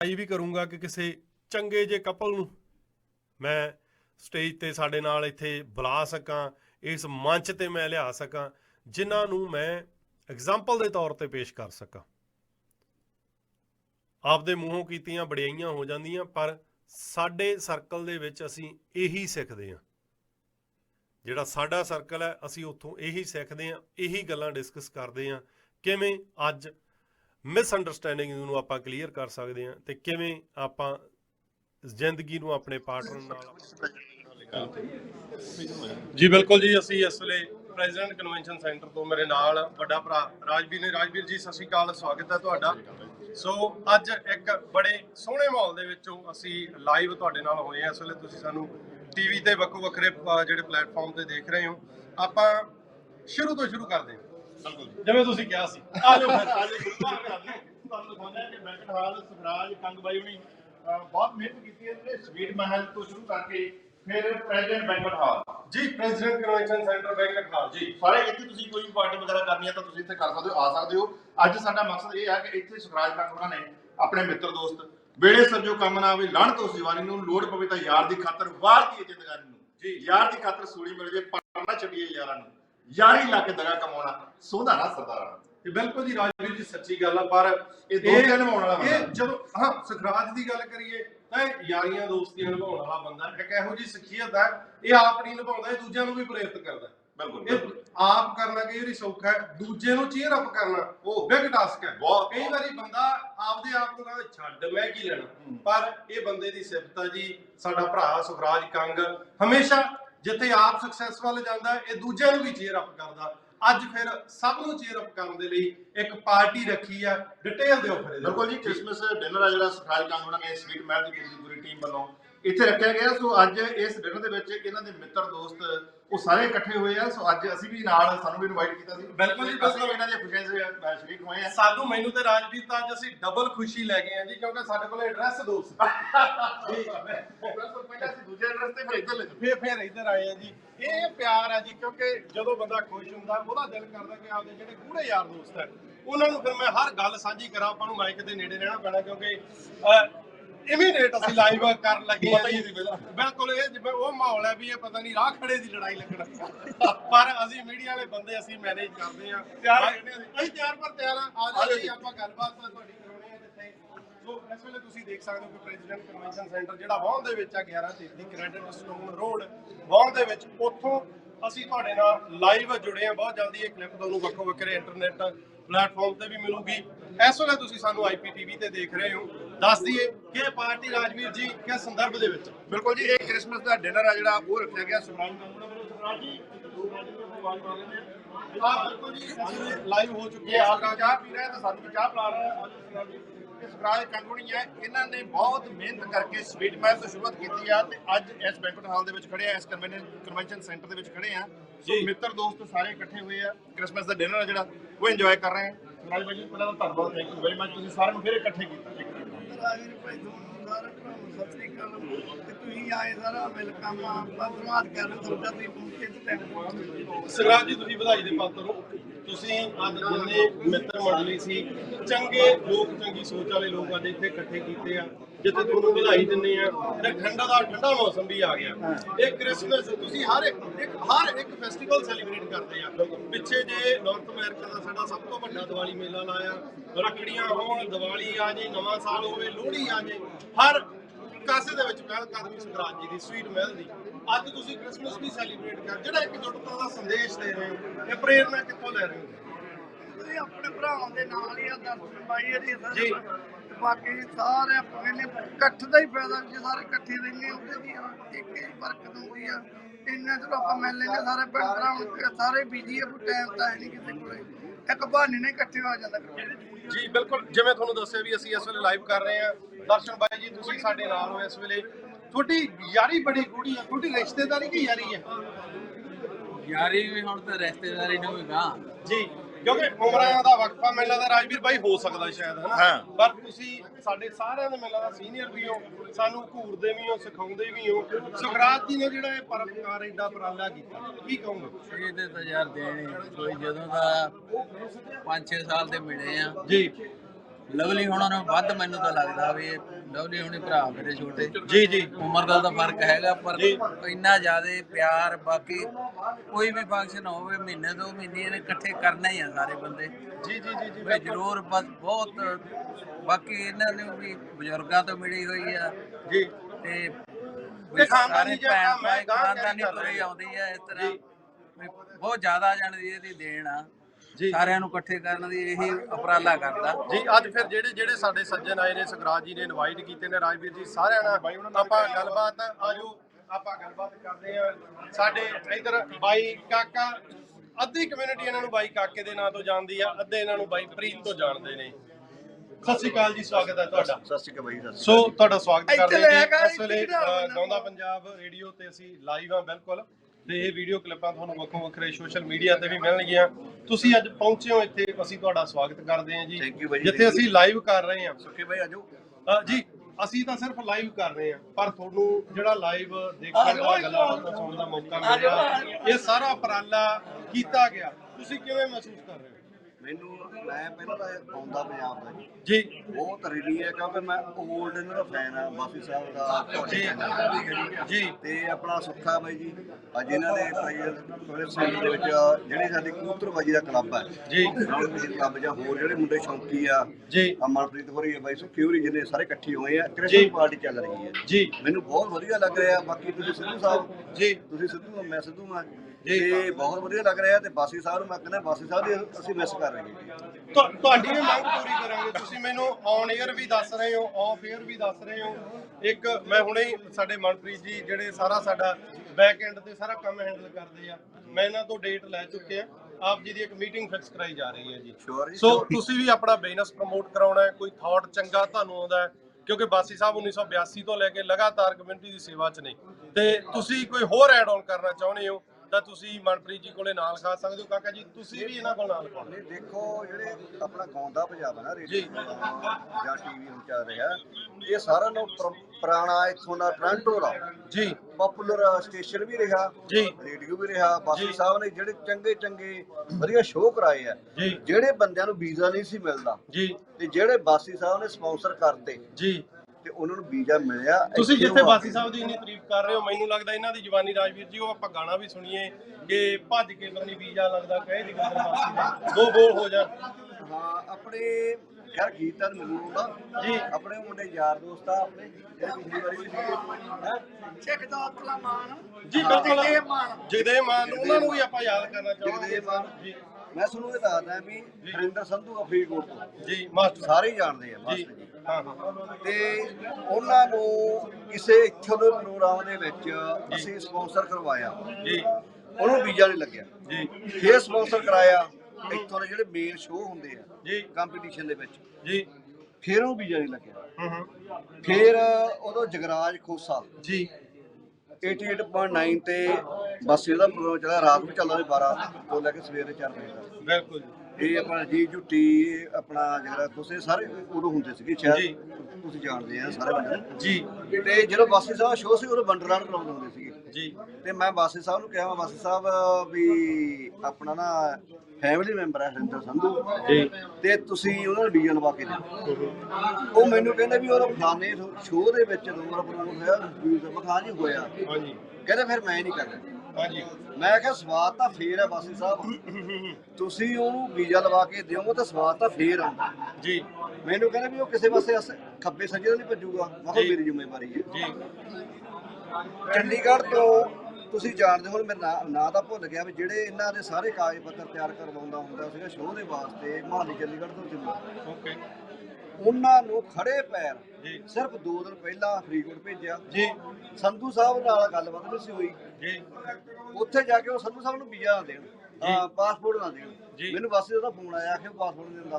Try ਵੀ ਕਰੂੰਗਾ ਕਿ ਕਿਸੇ ਚੰਗੇ ਜੇ ਕਪਲ ਨੂੰ ਮੈਂ ਸਟੇਜ ਤੇ ਸਾਡੇ ਨਾਲ ਇੱਥੇ ਬੁਲਾ ਸਕਾਂ, ਇਸ ਮੰਚ ਤੇ ਮੈਂ ਲਿਆ ਸਕਾਂ, ਜਿਨ੍ਹਾਂ ਨੂੰ ਮੈਂ ਐਗਜ਼ਾਮਪਲ ਦੇ ਤੌਰ ਤੇ ਪੇਸ਼ ਕਰ ਸਕਾਂ। ਆਪਦੇ ਮੂੰਹੋਂ ਕੀਤੀਆਂ ਬੜਿਆਈਆਂ ਹੋ ਜਾਂਦੀਆਂ, ਪਰ ਸਾਡੇ ਸਰਕਲ ਦੇ ਵਿੱਚ ਅਸੀਂ ਇਹੀ ਸਿੱਖਦੇ ਹਾਂ। ਜਿਹੜਾ ਸਾਡਾ ਸਰਕਲ ਹੈ, ਅਸੀਂ ਉੱਥੋਂ ਇਹੀ ਸਿੱਖਦੇ ਹਾਂ, ਇਹੀ ਗੱਲਾਂ ਡਿਸਕਸ ਕਰਦੇ ਹਾਂ, ਕਿਵੇਂ ਅੱਜ ਮਿਸ ਅੰਡਰਸਟੈਂਡਿੰਗ ਨੂੰ ਆਪਾਂ ਕਲੀਅਰ ਕਰ ਸਕਦੇ ਹਾਂ ਤੇ ਕਿਵੇਂ ਆਪਾਂ ਜ਼ਿੰਦਗੀ ਨੂੰ ਆਪਣੇ ਪਾਰਟਨਰ ਨਾਲ ਜੀ ਬਿਲਕੁਲ ਜੀ, ਅਸੀਂ ਇਸ ਵੇਲੇ ਪ੍ਰੈਜ਼ੀਡੈਂਟ ਕਨਵੈਨਸ਼ਨ ਸੈਂਟਰ ਤੋਂ ਮੇਰੇ ਨਾਲ ਵੱਡਾ ਭਰਾ ਰਾਜਵੀਰ ਨੇ। ਰਾਜਵੀਰ ਜੀ, ਸਤਿ ਸ਼੍ਰੀ ਅਕਾਲ, ਸਵਾਗਤ ਹੈ ਤੁਹਾਡਾ। ਸੋ ਅੱਜ ਇੱਕ ਬੜੇ ਸੋਹਣੇ ਮਾਹੌਲ ਦੇ ਵਿੱਚੋਂ ਅਸੀਂ ਲਾਈਵ ਤੁਹਾਡੇ ਨਾਲ ਹੋਏ ਹਾਂ। ਇਸ ਵੇਲੇ ਤੁਸੀਂ ਸਾਨੂੰ ਟੀਵੀ ਤੇ ਵੱਖੋ ਵੱਖਰੇ ਜਿਹੜੇ ਪਲੇਟਫਾਰਮ ਤੇ ਦੇਖ ਰਹੇ ਹੋ। ਆਪਾਂ ਸ਼ੁਰੂ ਤੋਂ ਸ਼ੁਰੂ ਕਰਦੇ ਹਾਂ। ਬਿਲਕੁਲ ਜਿਵੇਂ ਤੁਸੀਂ ਕਿਹਾ ਸੀ। ਆ ਜਾਓ ਫਿਰ। ਤੁਹਾਨੂੰ ਦਿਖਾਉਂਦਾ ਕਿ ਬੈਂਕਟ ਹਾਲ ਸੁਖਰਾਜ ਕੰਗ ਬਾਈ ਹੁਣੀ ਬਹੁਤ ਮਿਹਨਤ ਕੀਤੀ ਹੈ ਜਿਹੜੇ ਸਵੀਟ ਮਹਿਲ ਤੋਂ ਸ਼ੁਰੂ ਕਰਕੇ ਫਿਰ ਪ੍ਰੈਜ਼ੀਡੈਂਟ ਬੈਂਕਟ ਹਾਲ। ਜੀ president convention centre banquet hall ਜੀ। ਸਾਰੇ ਇੱਥੇ ਤੁਸੀਂ ਕੋਈ ਪਾਰਟੀ ਵਗੈਰਾ ਕਰਨੀ ਹੈ ਤਾਂ ਤੁਸੀਂ ਇੱਥੇ ਕਰ ਸਕਦੇ ਹੋ ਆ ਸਕਦੇ ਹੋ। ਅੱਜ ਸਾਡਾ ਮਕਸਦ ਇਹ ਹੈ ਕਿ ਇੱਥੇ ਸੁਖਰਾਜ ਕੰਗ ਹੋਣਾ ਨੇ ਆਪਣੇ ਮਿੱਤਰ ਦੋਸਤ ਵੇੜੇ ਸੱਜੋ ਕੰਮ ਨਾ ਆਵੇ ਲਣ ਤੋਂ ਸਿਵਾਨੀ ਨੂੰ ਲੋੜ ਪਵੇ ਤਾਂ ਯਾਰ ਦੀ ਖਾਤਰ ਵਾਰ ਦੀ ਜ਼ਿੰਦਗਾਨੀ ਨੂੰ। ਜੀ। ਯਾਰ ਦੀ ਖਾਤਰ ਸੂਲੀ ਮਿਲ ਜੇ ਪਰ ਨਾ ਛੱਡੀਏ ਯਾਰਾਂ ਨੂੰ। ਯਾਰੀ ਲਾ ਕੇ ਦਗਾ ਕਮਾਉਣਾ ਸੋਧਾ ਨਾ ਸਰਦਾਰਾਂ ਇਹ ਬਿਲਕੁਲ ਜੀ ਰਾਜਵੀਰ ਜੀ ਸੱਚੀ ਗੱਲ ਆ ਪਰ ਇਹ ਦੋਸਤੀਆਂ ਨਿਭਾਉਣ ਵਾਲਾ ਬੰਦਾ। ਇਹ ਜਦੋਂ ਹਾਂ ਸਖਰਾਜ ਦੀ ਗੱਲ ਕਰੀਏ ਤਾਂ ਇਹ ਯਾਰੀਆਂ ਦੋਸਤੀਆਂ ਨਿਭਾਉਣ ਵਾਲਾ ਬੰਦਾ ਇੱਕ ਇਹੋ ਜੀ ਸਖੀਅਤ ਹੈ ਇਹ ਆਪ ਨਹੀਂ ਨਿਭਾਉਂਦਾ ਇਹ ਦੂਜਿਆਂ ਨੂੰ ਵੀ ਪ੍ਰੇਰਿਤ ਕਰਦਾ। ਬਿਲਕੁਲ ਇਹ ਆਪ ਕਰਨਾ ਕਈ ਵਾਰੀ ਸੌਖਾ ਹੈ ਦੂਜੇ ਨੂੰ ਚੀਅਰ ਅਪ ਕਰਨਾ ਉਹ ਬਿਗ ਟਾਸਕ ਹੈ। ਬਹੁਤ- ਕਈ ਵਾਰੀ ਬੰਦਾ ਆਪਦੇ ਆਪ ਨੂੰ ਕਹਿੰਦਾ ਛੱਡ ਮੈਂ ਕੀ ਲੈਣਾ? ਪਰ ਇਹ ਬੰਦੇ ਦੀ ਸਿਫਤ ਆ ਜੀ ਸਾਡਾ ਭਰਾ ਸੁਖਰਾਜ ਕੰਗ ਹਮੇਸ਼ਾ ਜਿੱਥੇ ਆਪ ਸਕਸੈਸਫੁਲ ਜਾਂਦਾ ਹੈ, ਇਹ ਦੂਜਿਆਂ ਨੂੰ ਵੀ ਚੀਅਰ ਅਪ ਕਰਦਾ। ਅੱਜ ਫਿਰ ਸਭ ਨੂੰ ਚੀਅਰ ਅਪ ਕਰਨ ਦੇ ਲਈ ਇੱਕ ਪਾਰਟੀ ਰੱਖੀ ਆ ਡਿਟੇਲ ਦਿਓ ਫਿਰ ਬਿਲਕੁਲ ਜੀ ਕ੍ਰਿਸਮਸ ਡਿਨਰ ਆ ਜਿਹੜਾ ਸਖਰਾਜ ਕੰਗ ਉਹਨਾਂ ਨੇ ਸਵੀਟ ਦੀ ਪੂਰੀ ਦੀ ਪੂਰੀ ਟੀਮ ਵੱਲੋਂ ਇੱਥੇ ਰੱਖਿਆ ਗਿਆ। ਸੋ ਅੱਜ ਇਸ ਡਿਨਰ ਦੇ ਵਿੱਚ ਇਹਨਾਂ ਦੇ ਮਿੱਤਰ ਦੋਸਤ ਉਹ ਸਾਰੇ ਇਕੱਠੇ ਹੋਏ ਆ ਸੋ ਅੱਜ ਅਸੀਂ ਵੀ ਨਾਲ ਸਾਨੂੰ ਵੀ ਇਨਵਾਈਟ ਕੀਤਾ ਸੀ। ਬਿਲਕੁਲ ਜੀ, ਅਸੀਂ ਵੀ ਇਹਨਾਂ ਦੀਆਂ ਖੁਸ਼ੀਆਂ 'ਚ ਸ਼ਰੀਕ ਹੋਏ ਆ। ਸਾਨੂੰ ਮੈਨੂੰ ਤੇ ਰਾਜਵੀਰ ਤਾਂ ਅੱਜ ਅਸੀਂ ਡਬਲ ਖੁਸ਼ੀ ਲੈ ਗਏ ਆ ਜੀ ਕਿਉਂਕਿ ਸਾਡੇ ਕੋਲ ਐਡਰੈਸ ਦੋ ਸੀ ਪਹਿਲਾਂ ਅਸੀਂ ਦੂਜੇ ਐਡਰੈਸ ਤੇ ਫਿਰ ਇੱਧਰ ਲੈ ਜਾਓ। ਫੇਰ ਫੇਰ ਇੱਧਰ ਆਏ ਆ ਜੀ। ਇਹ ਪਿਆਰ ਆ ਜੀ ਕਿਉਂਕਿ ਜਦੋਂ ਬੰਦਾ ਖੁਸ਼ ਹੁੰਦਾ ਉਹਦਾ ਦਿਲ ਕਰਦਾ ਕਿ ਆਪਦੇ ਜਿਹੜੇ ਗੂੜੇ ਯਾਰ ਦੋਸਤ ਹੈ ਉਹਨਾਂ ਨੂੰ ਫਿਰ ਮੈਂ ਹਰ ਗੱਲ ਸਾਂਝੀ ਕਰਾਂ ਆਪਾਂ ਨੂੰ ਮਾਈਕ ਦੇ ਨੇੜੇ ਰਹਿਣਾ ਪੈਣਾ ਕਿਉਂਕਿ ਇਮੀਡੀਏਟ ਅਸੀਂ ਲਾਈਵ ਕਰਨ ਲੱਗੇ ਪਤਾ ਹੀ ਜੀ? ਸੀ ਪਹਿਲਾਂ। ਬਿਲਕੁਲ ਇਹ ਜਿਵੇਂ ਉਹ ਮਾਹੌਲ ਹੈ ਵੀ ਇਹ ਪਤਾ ਨਹੀਂ ਰਾਹ ਖੜੇ ਦੀ ਲੜਾਈ ਲੱਗਣਾ। ਪਰ ਅਸੀਂ ਮੀਡੀਆ ਵਾਲੇ ਬੰਦੇ ਅਸੀਂ ਮੈਨੇਜ ਕਰਦੇ ਆ ਤਿਆਰ ਅਸੀਂ। ਤਿਆਰ ਪਰ ਤਿਆਰ ਆ ਆ ਜਾਓ ਜੀ। ਆਪਾਂ ਗੱਲਬਾਤ ਤੁਹਾਡੀ ਕਰਾਉਣੀ ਹੈ ਜਿੱਥੇ। ਸੋ ਇਸ ਵੇਲੇ ਤੁਸੀਂ ਦੇਖ ਸਕਦੇ ਹੋ ਕਿ ਪ੍ਰੈਜ਼ੀਡੈਂਟ ਕਨਵੈਨਸ਼ਨ ਸੈਂਟਰ ਜਿਹੜਾ ਵਾਹਨ ਦੇ ਵਿੱਚ ਆ 1133 ਕ੍ਰੈਡਿਟ ਸਟੋਨ ਰੋਡ ਵਾਹਨ ਦੇ ਵਿੱਚ ਉੱਥੋਂ ਅਸੀਂ ਤੁਹਾਡੇ ਨਾਲ ਲਾਈਵ ਜੁੜੇ ਆ ਬਹੁਤ ਜਲਦੀ ਇਹ ਕਲਿੱਪ ਤੁਹਾਨੂੰ ਵੱਖੋ ਵੱਖਰੇ ਇੰਟਰਨੈਟ ਪਲੇਟਫਾਰਮ ਤੇ ਵੀ ਮਿਲੂਗੀ। ਇਸ ਵੇਲੇ ਤੁਸੀਂ ਸਾਨੂੰ ਆਈਪੀਟੀਵੀ ਤੇ ਦੇਖ ਰਹੇ ਹੋ। ਦੱਸ ਦਈਏ ਕਿ ਪਾਰਟੀ ਰਾਜਵੀਰ ਜੀ ਕਿਸ ਸੰਦਰਭ ਦੇ ਵਿੱਚ? ਬਿਲਕੁਲ ਜੀ ਇਹ ਕ੍ਰਿਸਮਸ ਦਾ ਡਿਨਰ ਆ ਜਿਹੜਾ ਉਹ ਰੱਖਿਆ ਗਿਆ ਸੁਖਰਾਜ ਜੀ ਆ ਬਿਲਕੁਲ ਜੀ ਅਸੀਂ ਲਾਈਵ ਹੋ ਚੁੱਕੇ ਆ ਆਪ ਚਾਹ ਪੀ ਰਹੇ ਤਾਂ ਸਾਨੂੰ ਚਾਹ ਪਿਲਾ ਰਹੇ ਆ ਸੁਖਰਾਜ ਜੀ ਇਹ ਸੁਖਰਾਜ ਕੰਗੁਣੀ ਹੈ ਇਹਨਾਂ ਨੇ ਬਹੁਤ ਮਿਹਨਤ ਕਰਕੇ ਸਵੀਟ ਮੈਲ ਤੋਂ ਸ਼ੁਰੂਆਤ ਕੀਤੀ ਆ ਤੇ ਅੱਜ ਇਸ ਬੈਂਕਟ ਹਾਲ ਦੇ ਵਿੱਚ ਖੜੇ ਆ ਇਸ ਕਨਵੈਨਸ਼ਨ ਸੈਂਟਰ ਦੇ ਵਿੱਚ ਖੜੇ ਆ। ਸੋ ਮਿੱਤਰ ਦੋਸਤ ਸਾਰੇ ਇਕੱਠੇ ਹੋਏ ਆ ਕ੍ਰਿਸਮਸ ਦਾ ਡਿਨਰ ਆ ਜਿਹੜਾ ਉਹ ਇੰਜੋਏ ਕਰ ਰਹੇ ਆ। ਸੁਖਰਾਜ ਭਾਈ ਜੀ ਪਹਿਲਾਂ ਧੰਨਵਾਦ ਥੈਂਕ ਯੂ ਵੈਰੀ ਮਚ ਤੁਸੀਂ ਸਾਰਿਆਂ ਨੂੰ ਫਿਰ ਇਕੱਠੇ ਕੀਤਾ। ਰਾਜਵੀਰ ਭਾਈ ਤੁਹਾਨੂੰ ਸਾਰਾ ਭਰਾਵਾਂ, ਸਤਿ ਸ੍ਰੀ ਅਕਾਲ। ਤੇ ਤੁਸੀਂ ਆਏ ਸਾਰਾ ਵੈਲਕਮ ਆ ਧੰਨਵਾਦ ਕਰ ਤੁਹਾਡਾ ਤੁਸੀਂ ਪਹੁੰਚੇ ਤੇ ਟਾਈਮ ਸਗਰਾਜ ਜੀ, ਤੁਸੀਂ ਵਧਾਈ ਦੇ ਪਾਤਰ ਹੋ। ਤੁਸੀਂ ਅੱਜ ਜਿੰਨੇ ਮਿੱਤਰ ਮੰਡਲੀ ਸੀ, ਚੰਗੇ ਲੋਕ, ਚੰਗੀ ਸੋਚ ਵਾਲੇ ਲੋਕ ਅੱਜ ਇੱਥੇ ਇਕੱਠੇ ਕੀਤੇ ਆ। ਜਿੱਥੇ ਤੁਹਾਨੂੰ ਵਧਾਈ ਦਿੰਨੇ ਆ ਤੇ ਠੰਡਾ ਦਾ ਠੰਡਾ ਮੌਸਮ ਵੀ ਆ ਗਿਆ। ਇਹ ਕ੍ਰਿਸਮਸ ਤੁਸੀਂ ਹਰ ਇੱਕ ਹਰ ਇੱਕ ਫੈਸਟੀਵਲ ਸੈਲੀਬ੍ਰੇਟ ਕਰਦੇ ਆ। ਪਿੱਛੇ ਜੇ ਨਾਰਥ ਅਮਰੀਕਾ ਦਾ ਸਾਡਾ ਸਭ ਤੋਂ ਵੱਡਾ ਦੀਵਾਲੀ ਮੇਲਾ ਲਾਇਆ ਰੱਖੜੀਆਂ ਹੋਣ ਦੀਵਾਲੀ ਆ ਜੇ ਨਵਾਂ ਸਾਲ ਹੋਵੇ ਲੋਹੜੀ ਆ ਜੇ ਹਰ ਕਾਸੇ ਦੇ ਵਿੱਚ ਪਹਿਲ ਕਦਮੀ ਸੰਗਰਾਜ ਜੀ ਦੀ ਸਵੀਟ ਮਹਿਲ ਦੀ। ਅੱਜ ਤੁਸੀਂ ਕ੍ਰਿਸਮਸ ਵੀ ਸੈਲੀਬ੍ਰੇਟ ਕਰ ਜਿਹੜਾ ਇੱਕ ਜੁਟਤਾ ਦਾ ਸੰਦੇਸ਼ ਦੇ ਰਹੇ ਹੋ ਇਹ ਪ੍ਰੇਰਨਾ ਕਿੱਥੋਂ ਲੈ ਰਹੇ ਹੋ? ਤੁਸੀਂ ਆਪਣੇ ਭਰਾਵਾਂ ਦੇ ਨਾਲ ਹੀ ਆ ਦਰਸ਼ਨ ਪਾਈ ਜੀ। ਬਾਕੀ ਸਾਰੇ ਕਹਿੰਦੇ ਇਕੱਠ ਦਾ ਹੀ ਫਾਇਦਾ ਜੇ ਸਾਰੇ ਇਕੱਠੇ ਰਹਿੰਦੇ ਉਹਦੇ ਦੀ ਇੱਕ ਹੀ ਬਰਕਤ ਹੁੰਦੀ ਆ। ਇੰਨਾ ਚਲੋ ਆਪਾਂ ਮਿਲ ਲੈਂਦੇ ਸਾਰੇ ਭੈਣ ਤੇ ਸਾਰੇ ਬੀਜੀ ਆ ਕੋਈ ਟਾਈਮ ਤਾਂ ਹੈ ਨਹੀਂ ਕਿਸੇ ਕੋਲੇ। ਇੱਕ ਬਹਾਨੇ ਨਾਲ ਇਕੱਠੇ ਹੋ ਜਾਂਦਾ ਜੀ ਬਿਲਕੁਲ ਜਿਵੇਂ ਤੁਹਾਨੂੰ ਦੱਸਿਆ ਵੀ ਅਸੀਂ ਇਸ ਵੇਲੇ ਲਾਈਵ ਕਰ ਰਹੇ ਹਾਂ। ਦਰਸ਼ਨ ਬਾਈ ਜੀ ਤੁਸੀਂ ਸਾਡੇ ਨਾਲ ਹੋ ਇਸ ਵੇਲੇ। ਤੁਹਾਡੀ ਯਾਰੀ ਬੜੀ ਗੂੜੀ ਆ ਤੁਹਾਡੀ ਰਿਸ਼ਤੇਦਾਰੀ ਕੀ ਯਾਰੀ ਹੈ? ਯਾਰੀ ਵੀ ਹੁਣ ਤਾਂ ਰਿਸ਼ਤੇਦਾਰੀ ਨੂੰ ਵੀ ਗਾਂ ਜੀ। ਕਿਉਂਕਿ ਉਮਰਾਂ ਦਾ ਵਕਫਾ ਮੈਨੂੰ ਲੱਗਦਾ ਰਾਜਵੀਰ ਬਾਈ ਹੋ ਸਕਦਾ ਸ਼ਾਇਦ ਹਨਾ? ਹਾਂ। ਪਰ ਤੁਸੀਂ ਸਾਡੇ ਸਾਰਿਆਂ ਦੇ ਮੈਨੂੰ ਲੱਗਦਾ ਸੀਨੀਅਰ ਵੀ ਹੋ ਸਾਨੂੰ ਘੂਰਦੇ ਵੀ ਹੋ ਸਿਖਾਉਂਦੇ ਵੀ ਹੋ। ਸੁਖਰਾਜ ਜੀ ਨੇ ਜਿਹੜਾ ਇਹ ਪਰਪਕਾਰ ਐਡਾ ਉਪਰਾਲਾ ਕੀਤਾ ਕੀ ਕਹੋਗੇ? ਇਹਦੇ ਤਾਂ ਯਾਰ ਦੇਣੇ ਕੋਈ ਜਦੋਂ ਦਾ 5-6 ਸਾਲ ਦੇ ਮਿਲੇ ਆ ਜੀ। ਲਵਲੀ ਹੋਣਾ ਨੂੰ ਵੱਧ ਮੈਨੂੰ ਤਾਂ ਲੱਗਦਾ ਵੀ ਇਹ ਲਵਲੀ ਹੋਣੀ ਭਰਾ ਮੇਰੇ ਛੋਟੇ। ਜੀ ਜੀ। ਉਮਰ ਦਾ ਤਾਂ ਫ਼ਰਕ ਹੈਗਾ ਪਰ ਇੰਨਾ ਜ਼ਿਆਦਾ ਪਿਆਰ ਬਾਕੀ ਕੋਈ ਵੀ ਫੰਕਸ਼ਨ ਹੋਵੇ ਮਹੀਨੇ ਦੋ ਮਹੀਨੇ ਇਹਨੇ ਇਕੱਠੇ ਕਰਨਾ ਹੀ ਆ ਸਾਰੇ ਬੰਦੇ। ਜੀ ਜੀ ਜੀ ਜੀ ਜ਼ਰੂਰ ਬਸ ਬਹੁਤ ਬਾਕੀ ਇਹਨਾਂ ਨੂੰ ਵੀ ਬਜ਼ੁਰਗਾਂ ਤੋਂ ਮਿਲੀ ਹੋਈ ਆ। ਜੀ। ਤੇ ਤੇ ਖਾਨਦਾਨੀ ਜਿਹੜਾ ਭਾਈ ਗਾਂਹ ਖਾਨਦਾਨੀ ਤੁਰੇ। ਆਉਂਦੀ ਆ ਇਸ ਤਰ੍ਹਾਂ। ਬਹੁਤ ਜ਼ਿਆਦਾ ਜਾਣਦੀ ਇਹਦੀ ਦੇਣ ਆ। ਸਾਰਿਆਂ ਨੂੰ ਇਕੱਠੇ ਕਰਨ ਦੀ ਇਹੀ ਉਪਰਾਲਾ ਕਰਦਾ। ਜੀ ਅੱਜ ਫਿਰ ਜਿਹੜੇ ਜਿਹੜੇ ਸਾਡੇ ਸੱਜਣ ਆਏ ਨੇ ਸੁਖਰਾਜ ਜੀ ਨੇ ਇਨਵਾਈਟ ਕੀਤੇ ਨੇ ਰਾਜਵੀਰ ਜੀ ਸਾਰਿਆਂ ਨਾਲ ਆਪਾਂ ਗੱਲਬਾਤ ਆਜੋ ਆਪਾਂ ਗੱਲਬਾਤ ਕਰਦੇ ਆ ਸਾਡੇ ਇਧਰ ਬਾਈ ਕਾਕਾ ਅੱਧੀ ਕਮਿਊਨਿਟੀ ਇਹਨਾਂ ਨੂੰ ਬਾਈ ਕਾਕੇ ਦੇ ਨਾਂ ਤੋਂ ਜਾਣਦੀ ਆ ਅੱਧੇ ਇਹਨਾਂ ਨੂੰ ਬਾਈ ਪ੍ਰੀਤ ਤੋਂ ਜਾਣਦੇ ਨੇ। ਸਤਿ ਸ਼੍ਰੀ ਅਕਾਲ ਜੀ ਸਵਾਗਤ ਹੈ ਤੁਹਾਡਾ। ਸਤਿ ਸ਼੍ਰੀ ਅਕਾਲ ਬਾਈ ਸਤਿ ਸੋ ਤੁਹਾਡਾ ਸਵਾਗਤ ਕਰਦੇ ਹਾਂ ਇਸ ਵੇਲੇ ਗਾਉਂਦਾ ਪੰਜਾਬ ਰੇਡੀਓ ਤੇ ਅਸੀਂ ਲਾਈਵ ਆ ਬਿਲਕੁਲ। ਤੇ ਇਹ ਵੀਡੀਓ ਕਲਿੱਪਾਂ ਤੁਹਾਨੂੰ ਵੱਖੋ ਵੱਖਰੇ ਸੋਸ਼ਲ ਮੀਡੀਆ ਤੇ ਵੀ ਮਿਲਣਗੀਆਂ। ਤੁਸੀਂ ਅੱਜ ਪਹੁੰਚੇ ਹੋ ਇੱਥੇ ਅਸੀਂ ਤੁਹਾਡਾ ਸਵਾਗਤ ਕਰਦੇ ਹਾਂ ਜੀ। ਜਿੱਥੇ ਅਸੀਂ ਲਾਈਵ ਕਰ ਰਹੇ ਹਾਂ। ਸੁੱਕੇ ਬਾਈ ਆਜੋ। ਜੀ ਅਸੀਂ ਤਾਂ ਸਿਰਫ ਲਾਈਵ ਕਰ ਰਹੇ ਹਾਂ ਪਰ ਤੁਹਾਨੂੰ ਜਿਹੜਾ ਲਾਈਵ ਦੇਖਣ ਦਾ ਗੱਲਾਂ ਬਾਤਾਂ ਸੁਣਨ ਦਾ ਮੌਕਾ ਮਿਲਿਆ ਇਹ ਸਾਰਾ ਉਪਰਾਲਾ ਕੀਤਾ ਗਿਆ। ਤੁਸੀਂ ਕਿਵੇਂ ਮਹਿਸੂਸ ਕਰ ਰਹੇ ਹੋ? ਮੈਨੂੰ ਮੈਂ ਪਹਿਲਾਂ ਤਾਂ ਇਹ ਗਾਉਂਦਾ ਪੰਜਾਬ ਦਾ ਜੀ। ਜੀ। ਬਹੁਤ ਰਿਲੀ ਹੈ ਕਿਉਂਕਿ ਮੈਂ 올ਡ ਇਹਨਾਂ ਦਾ ਫੈਨ ਆ ਬਾਸੀ ਸਾਹਿਬ ਦਾ ਤੁਹਾਡੇ ਜੀ। channel ਦਾ, ਠੀਕ ਹੈ ਜੀ। ਜੀ। ਤੇ ਆਪਣਾ ਸੁੱਖਾ ਬਾਈ ਜੀ ਅੱਜ ਇਹਨਾਂ ਦੇ ਟੂਰਿਸਟ ਸੈਂਟਰ ਦੇ ਵਿੱਚ ਜਿਹੜੀ ਸਾਡੀ ਕਬੂਤਰਬਾਜੀ ਦਾ ਕਲੱਬ ਹੈ ਜੀ। ਰੌਣਕ ਕਲੱਬ ਜਾਂ ਹੋਰ ਜਿਹੜੇ ਮੁੰਡੇ ਸ਼ੌਂਕੀ ਆ ਜੀ। ਅਮਨਪ੍ਰੀਤ ਹੋਰੀ ਹੈ ਬਾਈ ਸੁੱਖੀ ਹੋਰੀ ਜਿਹਨੇ ਸਾਰੇ ਇਕੱਠੇ ਹੋਏ ਆ ਜੀ। ਕ੍ਰਿਸਮਸ ਪਾਰਟੀ ਚੱਲ ਰਹੀ ਹੈ। ਜੀ। ਮੈਨੂੰ ਬਹੁਤ ਵਧੀਆ ਲੱਗ ਰਿਹਾ ਬਾਕੀ ਤੁਸੀਂ ਸਿੱਧੂ ਸਾਹਿਬ ਜੀ। ਤੁਸੀਂ ਸਿੱਧੂ ਮੈਂ ਸਿੱਧੂ ਜੀ। ਤੇ ਬਹੁਤ ਵਧੀਆ ਲੱਗ ਰਿਹਾ ਤੇ ਬਾਸੀ ਸਾਹਿਬ ਨੂੰ ਮੈਂ ਕਹਿੰਦਾ ਬਾਸੀ ਸਾਹਿਬ ਦੀ ਅਸੀਂ ਮਿਸ ਕਰ ਰਹੇ ਹਾਂ। ਤੁਹਾ- ਤੁਹਾਡੀ ਵੀ ਮੰਗ ਪੂਰੀ ਕਰਾਂਗੇ। ਤੁਸੀਂ ਮੈਨੂੰ ਔਨ 에ਅਰ ਵੀ ਦੱਸ ਰਹੇ ਹੋ ਆਫ 에ਅਰ ਵੀ ਦੱਸ ਰਹੇ ਹੋ। ਇੱਕ ਮੈਂ ਹੁਣੇ ਹੀ ਸਾਡੇ ਮਨਪ੍ਰੀਤ ਜੀ ਜਿਹੜੇ ਸਾਰਾ ਸਾਡਾ ਬੈਕ ਐਂਡ ਤੇ ਸਾਰਾ ਕੰਮ ਹੈਂਡਲ ਕਰਦੇ ਆ ਮੈਂ ਇਹਨਾਂ ਤੋਂ ਡੇਟ ਲੈ ਚੁੱਕੇ ਆ। ਆਪ ਜੀ ਦੀ ਇੱਕ ਮੀਟਿੰਗ ਫਿਕਸ ਕਰਾਈ ਜਾ ਰਹੀ ਹੈ ਜੀ। Sure ਜੀ, ਸੋ sure। ਤੁਸੀਂ ਵੀ ਆਪਣਾ ਬਿਜ਼ਨਸ ਪ੍ਰਮੋਟ ਕਰਾਉਣਾ ਹੈ ਕੋਈ ਥਾਟ ਚੰਗਾ ਤੁਹਾਨੂੰ ਆਉਂਦਾ ਹੈ ਕਿਉਂਕਿ ਬਾਸੀ ਸਾਹਿਬ 1982 ਤੋਂ ਲੈ ਕੇ ਲਗਾਤਾਰ ਕਮਿਊਨਿਟੀ ਦੀ ਸੇਵਾ 'ਚ ਨੇ। ਤੇ ਤੁਸੀਂ ਕੋਈ ਹੋਰ ਐਡ ਆਨ ਕਰਨਾ ਚਾਹੁੰਦੇ ਹੋ ਤਾਂ ਤੁਸੀਂ ਮਨਪ੍ਰੀਤ ਜੀ ਕੋਲੇ ਨਾਲ ਖਾ ਸਕਦੇ ਹੋ ਕਾਕਾ ਜੀ ਤੁਸੀਂ ਵੀ ਇਹਨਾਂ ਕੋਲ ਨਾਲ ਪਾਉਣਾ ਨਹੀਂ ਦੇਖੋ ਜਿਹੜੇ ਆਪਣਾ ਗਾਉਂਦਾ ਪੰਜਾਬ ਹੈ ਨਾ। ਰੇਡੀਓ ਜਾਂ। ਟੀਵੀ ਹੁਣ ਚੱਲ ਰਿਹਾ ਇਹ ਸਾਰਾ ਨੂੰ ਪੁਰਾਣਾ ਇੱਥੋਂ ਦਾ ਟ੍ਰਾਂਟੋ ਦਾ ਜੀ। ਪਪੂਲਰ ਸਟੇਸ਼ਨ ਵੀ ਰਿਹਾ ਜੀ। ਰੇਡੀਓ ਵੀ ਰਿਹਾ। ਬਾਸੀ ਸਾਹਿਬ ਨੇ ਜਿਹੜੇ ਚੰਗੇ ਚੰਗੇ ਵਧੀਆ ਸ਼ੋਅ ਕਰਾਏ ਆ ਜਿਹੜੇ ਬੰਦਿਆਂ ਨੂੰ ਵੀਜ਼ਾ ਨਹੀਂ ਸੀ ਮਿਲਦਾ ਜੀ। ਤੇ ਜਿਹੜੇ ਬਾਸੀ ਸਾਹਿਬ ਨੇ ਸਪਾਂਸਰ ਕਰਤੇ ਜੀ। ਤੇ ਉਹਨਾਂ ਨੂੰ ਵੀਜ਼ਾ ਮਿਲਿਆ ਤੁਸੀਂ ਜਿੱਥੇ ਬਾਸੀ ਸਾਹਿਬ ਦੀ ਇੰਨੀ ਤਾਰੀਫ ਕਰ ਰਹੇ ਹੋ ਮੈਨੂੰ ਲੱਗਦਾ ਇਹਨਾਂ ਦੀ ਜਵਾਨੀ ਰਾਜਵੀਰ ਜੀ ਉਹ ਆਪਾਂ ਗਾਣਾ ਵੀ ਸੁਣੀਏ ਕਿ ਭੱਜ ਕੇ ਨਹੀਂ ਵੀਜ਼ਾ ਲੱਗਦਾ ਕਹੇ ਜਗੰਦਰ ਬਾਸੀ ਦੇ ਦੋ ਬੋਲ ਹੋ ਜਾਣ। ਹਾਂ ਆਪਣੇ ਖੈਰ ਗੀਤ ਤਾਂ ਮੈਨੂੰ ਆਉਂਦਾ ਜੀ। ਆਪਣੇ ਮੁੰਡੇ ਯਾਰ ਦੋਸਤ ਆ ਆਪਣੇ ਜਿਹੜੇ ਪਿਛਲੀ ਵਾਰੀ ਵੀ ਸੀਗੇ। ਹੈਂ? ਸਿੱਖ ਦਾ ਅਤਲਾ ਮਾਨ। ਜੀ ਬਿਲਕੁਲ। ਜਗਦੇਵ ਮਾਨ। ਜਗਦੇਵ ਮਾਨ ਨੂੰ ਉਹਨਾਂ ਨੂੰ ਵੀ ਆਪਾਂ ਯਾਦ ਕਰਨਾ ਚਾਹਾਂਗੇ। ਜਗਦੇਵ ਮਾਨ। ਜੀ। ਮੈਂ ਤੁਹਾਨੂੰ ਇਹ ਦੱਸਦਾ ਵੀ ਹਰਿੰਦਰ ਸੰਧੂ ਫਰੀਦਕੋਟ ਤੋਂ। ਜੀ ਮਾਸਟਰ। ਸਾਰੇ ਹੀ ਜਾਣਦੇ ਆ ਮਾਸਟਰ ਜੀ। ਤੇ ਉਹਨਾਂ ਨੂੰ ਕਿਸੇ ਇੱਥੋਂ ਦੇ ਪ੍ਰੋਗਰਾਮ ਦੇ ਵਿੱਚ ਅਸੀਂ ਸਪਾਂਸਰ ਕਰਵਾਇਆ। ਜੀ। ਉਹਨੂੰ ਵੀਜ਼ਾ ਨਹੀਂ ਲੱਗਿਆ। ਜੀ। ਫੇਰ ਸਪਾਂਸਰ ਕਰਾਇਆ। ਇੱਥੋਂ ਦੇ ਜਿਹੜੇ ਮੇਨ ਸ਼ੋਅ ਹੁੰਦੇ ਆ ਜੀ। ਕੰਪੀਟੀਸ਼ਨ ਦੇ ਵਿੱਚ। ਜੀ। ਫੇਰ ਉਹਨੂੰ ਵੀਜ਼ਾ ਨਹੀਂ ਲੱਗਿਆ। ਹੂੰ ਹੂੰ। ਫੇਰ ਉਦੋਂ ਜਗਰਾਜ ਖੋਸਾ। ਜੀ। 88.9 ਤੇ ਬੱਸ ਇਹਦਾ ਪ੍ਰੋਗਰਾਮ ਚੱਲਿਆ। ਰਾਤ ਨੂੰ ਚੱਲਦਾ ਸੀ 12 ਤੋਂ ਲੈ ਕੇ ਸਵੇਰੇ 4 ਵਜੇ ਤੱਕ। ਬਿਲਕੁਲ ਇਹ ਆਪਣਾ ਜੀ ਝੁੱਟੀ ਇਹ ਆਪਣਾ ਜਿਹੜਾ ਖੁਸੇ ਸਾਰੇ ਉਦੋਂ ਹੁੰਦੇ ਸੀਗੇ ਜੀ। ਸ਼ਾਇਦ ਤੁਸੀਂ ਜਾਣਦੇ ਆ ਸਾਰੇ ਬੰਦੇ। ਜੀ। ਤੇ ਜਦੋਂ ਬਾਸੀ ਸਾਹਿਬ ਸ਼ੋਅ ਸੀ ਉਦੋਂ ਬੰਡਰਾਂ ਕਰਾਉਂਦੇ ਹੁੰਦੇ ਸੀਗੇ। ਜੀ। ਤੇ ਮੈਂ ਬਾਸੀ ਸਾਹਿਬ ਨੂੰ ਕਿਹਾ ਮੈਂ ਬਾਸੀ ਸਾਹਿਬ ਵੀ ਆਪਣਾ ਨਾ ਫੈਮਿਲੀ ਮੈਂਬਰ ਹੈ ਹਰਿੰਦਰ ਸੰਧੂ। ਜੀ। ਤੇ ਤੁਸੀਂ ਉਹਨਾਂ ਨੂੰ ਵੀਜ਼ਾ ਲਵਾ ਕੇ ਦਿਓ। ਉਹ ਮੈਨੂੰ ਕਹਿੰਦੇ ਵੀ ਉਹ ਫਲਾਣੇ ਸ਼ੋਅ ਦੇ ਵਿੱਚ ਰੋਲ ਪ੍ਰਮੋਟ ਹੋਇਆ ਵੀਜ਼ਾ ਮਖਾਂ ਨਹੀਂ ਹੋਇਆ। ਹਾਂਜੀ। ਕਹਿੰਦੇ ਫਿਰ ਮੈਂ ਨਹੀਂ ਕਰਨਾ। ਹਾਂਜੀ। ਮੈਂ ਕਿਹਾ ਸਵਾਦ ਤਾਂ ਫੇਰ ਹੈ ਬਾਸੀ ਸਾਹਿਬ। ਤੁਸੀਂ ਉਹਨੂੰ ਵੀਜ਼ਾ ਲਵਾ ਕੇ ਦਿਓ ਤਾਂ ਸਵਾਦ ਤਾਂ ਫੇਰ ਆਉਂਦਾ। ਜੀ। ਮੈਨੂੰ ਕਹਿੰਦੇ ਵੀ ਉਹ ਕਿਸੇ ਪਾਸੇ ਖੱਬੇ ਸੱਜੇ ਨਹੀਂ ਭੱਜੂਗਾ। ਮੈਂ ਕਿਹਾ। ਮੇਰੀ ਜ਼ਿੰਮੇਵਾਰੀ ਹੈ। ਜੀ। ਚੰਡੀਗੜ੍ਹ ਤੋਂ ਤੁਸੀਂ ਜਾਣਦੇ ਹੋ ਮੇਰਾ ਨਾਂ ਨਾਂ ਤਾਂ ਭੁੱਲ ਗਿਆ ਵੀ ਜਿਹੜੇ ਇਹਨਾਂ ਦੇ ਸਾਰੇ ਕਾਗਜ਼ ਪੱਤਰ ਤਿਆਰ ਕਰਵਾਉਂਦਾ ਹੁੰਦਾ ਸੀਗਾ ਸ਼ੋਅ ਦੇ ਵਾਸਤੇ ਮਹਾਲੀ ਚੰਡੀਗੜ੍ਹ ਤੋਂ ਜੰਮੂ ਓਕੇ। ਉਹਨਾਂ ਨੂੰ ਖੜੇ ਪੈਰ। ਸਿਰਫ 2 ਦਿਨ ਪਹਿਲਾਂ ਫਰੀਦਕੋਟ ਭੇਜਿਆ। ਜੀ। ਸੰਧੂ ਸਾਹਿਬ ਨਾਲ ਗੱਲਬਾਤ ਨਹੀਂ ਸੀ ਹੋਈ। ਜੀ। ਉੱਥੇ ਜਾ ਕੇ ਉਹ ਸੰਧੂ ਸਾਹਿਬ ਨੂੰ ਵੀਜ਼ਾ ਨਾ ਦੇਣ। ਪਾਸਪੋਰਟ ਨਾ ਦੇਣ। ਮੈਨੂੰ ਬੱਸ ਦਾ ਫੋਨ ਆਇਆ ਕਿ ਪਾਸਪੋਰਟ ਨਹੀਂ ਦਿੰਦਾ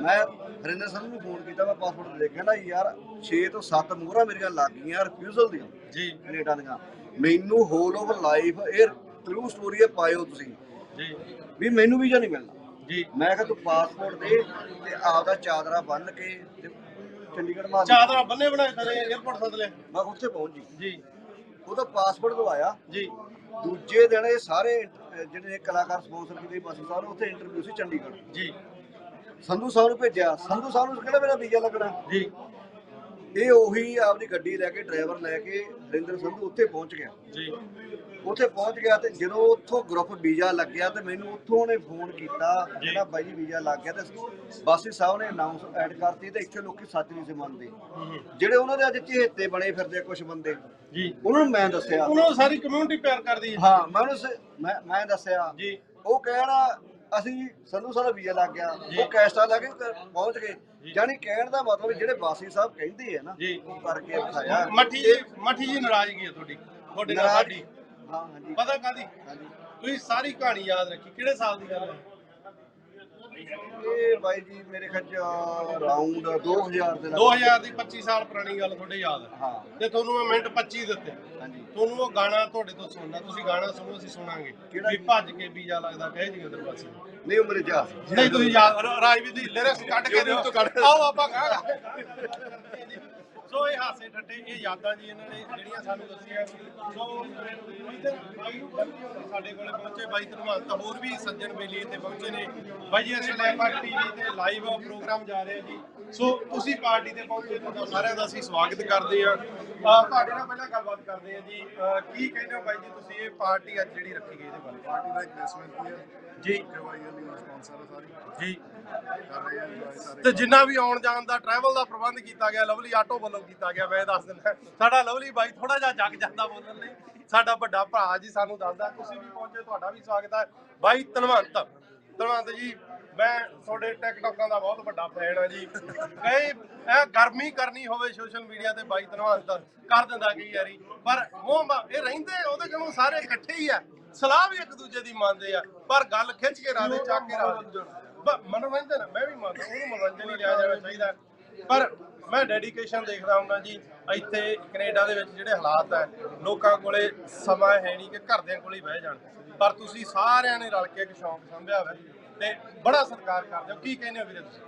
ਮੈਂ ਹਰਿੰਦਰ ਸਿੰਘ ਨੂੰ ਫੋਨ ਕੀਤਾ ਮੈਂ ਪਾਸਪੋਰਟ ਦੇ ਕਹਿੰਦਾ ਯਾਰ 6 ਤੋਂ 7 ਮੋਹਰਾਂ ਮੇਰੀਆਂ ਲੱਗ ਗਈਆਂ ਰਿਫਿਊਜ਼ਲ ਦੀਆਂ। ਜੀ। ਕੈਨੇਡਾ ਦੀਆਂ। ਮੈਨੂੰ ਹੋਲ ਆਫ ਲਾਈਫ ਇਹ ਟਰੂ ਸਟੋਰੀ ਹੈ ਪਾਇਓ ਤੁਸੀਂ। ਜੀ। ਵੀ ਮੈਨੂੰ ਵੀਜ਼ਾ ਨਹੀਂ ਮਿਲਣਾ। ਜੀ। ਮੈਂ ਕਿਹਾ ਤੂੰ ਪਾਸਪੋਰਟ ਦੇ ਤੇ ਆਪਦਾ ਚਾਦਰਾ ਬੰਨ ਕੇ ਤੇ ਚੰਡੀਗੜ੍ਹ ਮਾਰ ਚਾਦਰਾ ਬੰਨੇ ਬਣਾਏ ਸਾਰੇ 에어ਪੋਰਟ ਸੱਦ ਲਿਆ ਮੈਂ ਉੱਥੇ ਪਹੁੰਚ ਜੀ। ਜੀ। ਉਹਦਾ ਪਾਸਪੋਰਟ ਦਵਾਇਆ। ਜੀ। ਦੂਜੇ ਦਿਨ ਇਹ ਸਾਰੇ ਜਿਹੜੇ ਕਲਾਕਾਰ ਸਪਾਂਸਰ ਕੀਤੇ ਬਾਸੀ ਸਾਹਿਬ ਉੱਥੇ ਇੰਟਰਵਿਊ ਸੀ ਚੰਡੀਗੜ੍ਹ। ਜੀ। ਸੰਧੂ ਸਾਹਿਬ ਨੂੰ ਭੇਜਿਆ। ਸੰਧੂ ਸਾਹਿਬ ਨੂੰ ਕਿਹੜਾ ਮੇਰਾ ਵੀਜ਼ਾ ਲੱਗਣਾ? ਜੀ। ਇਹ ਉਹੀ ਆਪਦੀ ਗੱਡੀ ਲੈ ਕੇ ਡਰਾਈਵਰ ਲੈ ਕੇ ਹਰਿੰਦਰ ਸੰਧੂ ਉੱਥੇ ਪਹੁੰਚ ਗਿਆ। ਜੀ। ਉੱਥੇ ਪਹੁੰਚ ਗਿਆ ਤੇ ਜਦੋਂ ਉੱਥੋਂ ਗਰੁੱਪ ਵੀਜ਼ਾ ਲੱਗਿਆ ਤੇ ਮੈਨੂੰ ਉੱਥੋਂ ਉਹਨੇ ਫੋਨ ਕੀਤਾ ਜਿਹੜਾ ਬਾਈ ਜੀ ਵੀਜ਼ਾ ਲੱਗ ਗਿਆ ਤੇ ਬਾਸੀ ਸਾਹਿਬ ਨੇ ਅਨਾਉਂਸ ਐਡ ਕਰਤੀ ਤੇ ਇੱਥੇ ਲੋਕੀ ਸੱਚ ਨਹੀਂ ਸੀ ਮੰਨਦੇ। ਜਿਹੜੇ ਉਹਨਾਂ ਦੇ ਅੱਜ ਚਹੇਤੇ ਬਣੇ ਫਿਰਦੇ ਕੁਝ ਬੰਦੇ ਜੀ। ਉਹਨਾਂ ਨੂੰ ਮੈਂ ਦੱਸਿਆ। ਉਹਨਾਂ ਨੂੰ ਸਾਰੀ ਕਮਿਊਨਿਟੀ ਪਿਆਰ ਕਰਦੀ ਹੈ। ਹਾਂ ਮੈਂ ਉਹਨੂੰ ਮੈਂ ਦੱਸਿਆ। ਜੀ। ਉਹ ਕਹਿਣਾ ਅਸੀਂ ਸੰਧੂ ਸਾਹਿਬ ਵੀਜ਼ਾ ਲੱਗ ਗਿਆ। ਉਹ ਕੈਸਟਾ ਲੈ ਕੇ ਪਹੁੰਚ ਗਏ। ਜਾਨੀ ਕਹਿਣ ਦਾ ਮਤਲਬ ਜਿਹੜੇ ਬਾਸੀ ਸਾਹਿਬ ਕਹਿੰਦੇ ਆ ਨਾ। ਉਹ ਕਰਕੇ ਵਿਖਾਇਆ। ਮੱਠੀ ਜੀ ਮੱਠੀ ਜੀ ਨਾਰਾਜ਼ਗੀ ਹੈ ਤੁਹਾਡੀ। ਤੁਹਾਡੇ ਨਾਲ ਸਾਡੀ। ਹਾਂ ਹਾਂਜੀ ਪਤਾ ਕਾਦੀ ਤੁਸੀਂ ਸਾਰੀ ਕਹਾਣੀ ਯਾਦ ਰੱਖੀ। ਕਿਹੜੇ ਸਾਲ ਦੀ ਗੱਲ ਹੈ? ਇਹ ਬਾਈ ਜੀ ਮੇਰੇ ਖਿਆਲ ਚ ਰਾਉਂਡ 2000 ਦੇ 2000 ਦੀ 25 ਸਾਲ ਪੁਰਾਣੀ ਗੱਲ ਤੁਹਾਡੇ ਯਾਦ ਹੈ। ਹਾਂ। ਤੇ ਤੁਹਾਨੂੰ ਮੈਂ ਮਿੰਟ 25 ਦਿੱਤੇ। ਹਾਂਜੀ। ਤੁਹਾਨੂੰ ਉਹ ਗਾਣਾ ਤੁਹਾਡੇ ਤੋਂ ਸੁਣਨਾ ਤੁਸੀਂ ਗਾਣਾ ਸੁਣੋ ਅਸੀਂ ਸੁਣਾਂਗੇ। ਵੀ? ਭੱਜ ਕੇ ਵੀਜ਼ਾ ਲੱਗਦਾ ਕਹੇ ਜੀ ਉਧਰ ਪਾਸੇ। ਨਹੀਂ ਉਹ ਮੇਰੇ ਜਾ। ਨਹੀਂ ਤੁਸੀਂ ਯਾਦ ਰਾਜਵੀਰ ਦੀ ਲਿਰਿਕਸ ਕੱਢ ਕੇ ਦਿਓ। ਆਓ ਆਪਾਂ ਗਾਣਾ। ਸੋ ਇਹ ਹਾਸੇ ਠੱਟੇ ਇਹ ਯਾਦਾਂ ਜੀ ਇਹਨਾਂ ਨੇ, ਜਿਹੜੀਆਂ ਸਾਨੂੰ ਦੱਸੀਆਂ ਸੋ ਬਾਈ ਨੂੰ ਸਾਡੇ ਕੋਲੇ ਪਹੁੰਚੇ। ਬਾਈ ਧੰਨਵਾਦ। ਤਾਂ ਹੋਰ ਵੀ ਸੱਜਣ ਬੇਲੀ ਇੱਥੇ ਪਹੁੰਚੇ ਨੇ। ਬਾਈ ਜੀ ਅਸੀਂ ਲਾਈਵ ਟੀਵੀ ਤੇ ਲਾਈਵ ਪ੍ਰੋਗਰਾਮ ਜਾ ਰਹੇ ਜੀ। ਸੋ ਤੁਸੀਂ ਪਾਰਟੀ ਤੇ ਪਹੁੰਚੇ ਤੁਹਾਡਾ ਸਾਰਿਆਂ ਦਾ ਅਸੀਂ ਸਵਾਗਤ ਕਰਦੇ ਹਾਂ। ਤੁਹਾਡੇ ਨਾਲ ਪਹਿਲਾਂ ਗੱਲਬਾਤ ਕਰਦੇ ਹਾਂ ਜੀ। ਕੀ ਕਹਿੰਦੇ ਹੋ ਬਾਈ ਜੀ ਤੁਸੀਂ? ਇਹ ਪਾਰਟੀ ਅੱਜ ਜਿਹੜੀ ਰੱਖੀ ਗਈ ਇਹਦੇ ਬਾਰੇ। ਪਾਰਟੀ ਦਾ ਇੱਕ ਬੇਸਮੈਂਟ ਹੈ। ਜੀ। ਸਾਰੀ। ਜੀ। ਕਰ ਰਹੇ ਆ enjoy ਸਾਰੇ ਤੇ ਜਿੰਨਾ ਵੀ ਆਉਣ ਜਾਣ ਦਾ ਟਰੈਵਲ ਦਾ ਪ੍ਰਬੰਧ ਕੀਤਾ ਗਿਆ ਲਵਲੀ ਆਟੋ ਵੱਲੋਂ ਕੀਤਾ ਗਿਆ ਮੈਂ ਦੱਸ ਦਿੰਦਾ। ਸਾਡਾ ਲਵਲੀ ਬਾਈ ਥੋੜਾ ਜਿਹਾ ਜੱਗ ਜਾਂਦਾ ਬੋਲਣ ਲਈ। ਸਾਡਾ ਵੱਡਾ ਭਰਾ ਜੀ ਸਾਨੂੰ ਦੱਸਦਾ ਤੁਸੀਂ ਵੀ ਪਹੁੰਚੇ ਤੁਹਾਡਾ ਵੀ ਸਵਾਗਤ ਹੈ ਬਾਈ ਧਨਵੰਤ ਧਨਵੰਤ ਜੀ ਮੈਂ ਤੁਹਾਡੇ ਟਿਕਟੋਕਾਂ ਦਾ ਬਹੁਤ ਵੱਡਾ ਫੈਨ ਹਾਂ ਜੀ। ਕਈ ਇਹ ਗਰਮੀ ਕਰਨੀ ਹੋਵੇ ਸੋਸ਼ਲ ਮੀਡੀਆ ਤੇ ਬਾਈ ਧਨਵੰਤ ਕਰ ਦਿੰਦਾ ਕਈ ਵਾਰੀ। ਪਰ ਮਾ- ਇਹ ਰਹਿੰਦੇ ਉਹਦੇ ਕੋਲੋਂ ਸਾਰੇ ਇਕੱਠੇ ਹੀ ਆ। ਸਲਾਹ ਵੀ ਇੱਕ ਦੂਜੇ ਦੀ ਮੰਨਦੇ ਆ, ਪਰ ਗੱਲ ਖਿੱਚ ਕੇ ਰਾਦੇ ਚੱਕ ਕੇ ਰਾਦੇ ਮਨੋਰੰਜਨ, ਮੈਂ ਵੀ ਮੰਨਦਾ, ਉਹਨੂੰ ਮਨੋਰੰਜਨ ਹੀ ਲਿਆ ਜਾਣਾ ਚਾਹੀਦਾ। ਪਰ ਮੈਂ ਡੈਡੀਕੇਸ਼ਨ ਦੇਖਦਾ ਹੁੰਦਾ ਜੀ, ਇੱਥੇ ਕੈਨੇਡਾ ਦੇ ਵਿੱਚ ਜਿਹੜੇ ਹਾਲਾਤ ਹੈ ਲੋਕਾਂ ਕੋਲੇ ਸਮਾਂ ਹੈ ਨਹੀਂ ਕਿ ਘਰਦਿਆਂ ਕੋਲੇ ਹੀ ਬਹਿ ਜਾਣ। ਪਰ ਤੁਸੀਂ ਸਾਰਿਆਂ ਨੇ ਰਲ ਕੇ ਇੱਕ ਸ਼ੌਂਕ ਸੰਭਿਆ ਹੋਇਆ ਤੇ ਬੜਾ ਸਤਿਕਾਰ ਕਰਦੇ ਹੋ। ਕੀ ਕਹਿੰਦੇ ਹੋ ਵੀਰੇ ਤੁਸੀਂ?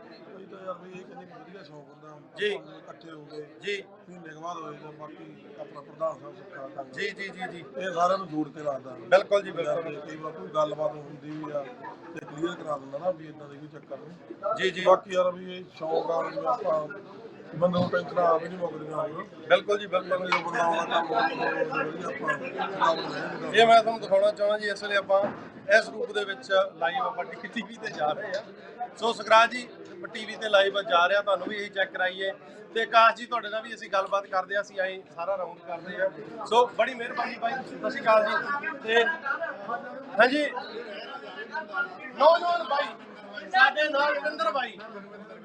ਯਾਰ ਵੀ ਇਹ ਕਹਿੰਦੇ ਵਧੀਆ ਸ਼ੌਕ ਹੁੰਦਾ ਜੀ। ਇਕੱਠੇ ਹੋ ਗਏ ਜੀ। ਮਹੀਨੇ ਬਾਅਦ ਹੋਏ ਤਾਂ ਬਾਕੀ ਆਪਣਾ ਪ੍ਰਧਾਨ ਸਾਹਿਬ ਸੁੱਖਾ ਕਰ ਜੀ ਜੀ ਜੀ ਜੀ। ਇਹ ਸਾਰਿਆਂ ਨੂੰ ਜੋੜ ਕੇ ਰੱਖਦਾ। ਬਿਲਕੁਲ ਜੀ ਬਿਲਕੁਲ। ਕਈ ਵਾਰ ਕੋਈ ਗੱਲਬਾਤ ਹੁੰਦੀ ਵੀ ਆ ਤੇ ਕਲੀਅਰ ਕਰਾ ਦਿੰਦਾ ਨਾ ਵੀ ਇਦਾਂ ਦੇ ਕੋਈ ਚੱਕਰ ਨਹੀਂ। ਜੀ ਜੀ। ਬਾਕੀ ਯਾਰ ਵੀ ਇਹ ਸ਼ੌਕ ਆ ਵੀ ਆਪਾਂ ਬੰਦੇ ਨੂੰ ਟੈਨਸ਼ਨ ਆ ਵੀ ਨਹੀਂ ਮੁੱਕਦੀਆਂ ਬਿਲਕੁਲ ਜੀ ਬਿਲਕੁਲ। ਜਦੋਂ ਬੰਦਾ ਆਉਣਾ ਕੰਮ ਇਹ ਮੈਂ ਤੁਹਾਨੂੰ ਦਿਖਾਉਣਾ ਚਾਹਾਂ ਜੀ ਇਸ ਵੇਲੇ ਆਪਾਂ ਇਸ ਰੂਪ ਦੇ ਵਿੱਚ ਲਾਈਵ ਆਪਾਂ ਟੀਵੀ ਤੇ ਜਾ ਰਹੇ ਆ ਸੋ ਸਗਰਾਜ ਜੀ ਟੀਵੀ ਤੇ ਲਾਈਵ ਜਾ ਰਿਹਾ, ਤੁਹਾਨੂੰ ਵੀ ਇਹੀ ਚੈੱਕ ਕਰਾਈਏ। ਤੇ ਆਕਾਸ਼ ਜੀ, ਤੁਹਾਡੇ ਨਾਲ ਵੀ ਅਸੀਂ ਗੱਲਬਾਤ ਕਰਦੇ ਆ ਅਸੀਂ ਆਏ, ਸਾਰਾ ਰਾਉਂਡ ਕਰਦੇ ਆ ਸੋ ਬੜੀ ਮਿਹਰਬਾਨੀ ਬਾਈ ਸਤਿ ਸ਼੍ਰੀ ਅਕਾਲ ਜੀ। ਤੇ ਹਾਂਜੀ। ਨੌਜਵਾਨ ਬਾਈ ਸਾਡੇ ਨਾਲ ਰਵਿੰਦਰ ਬਾਈ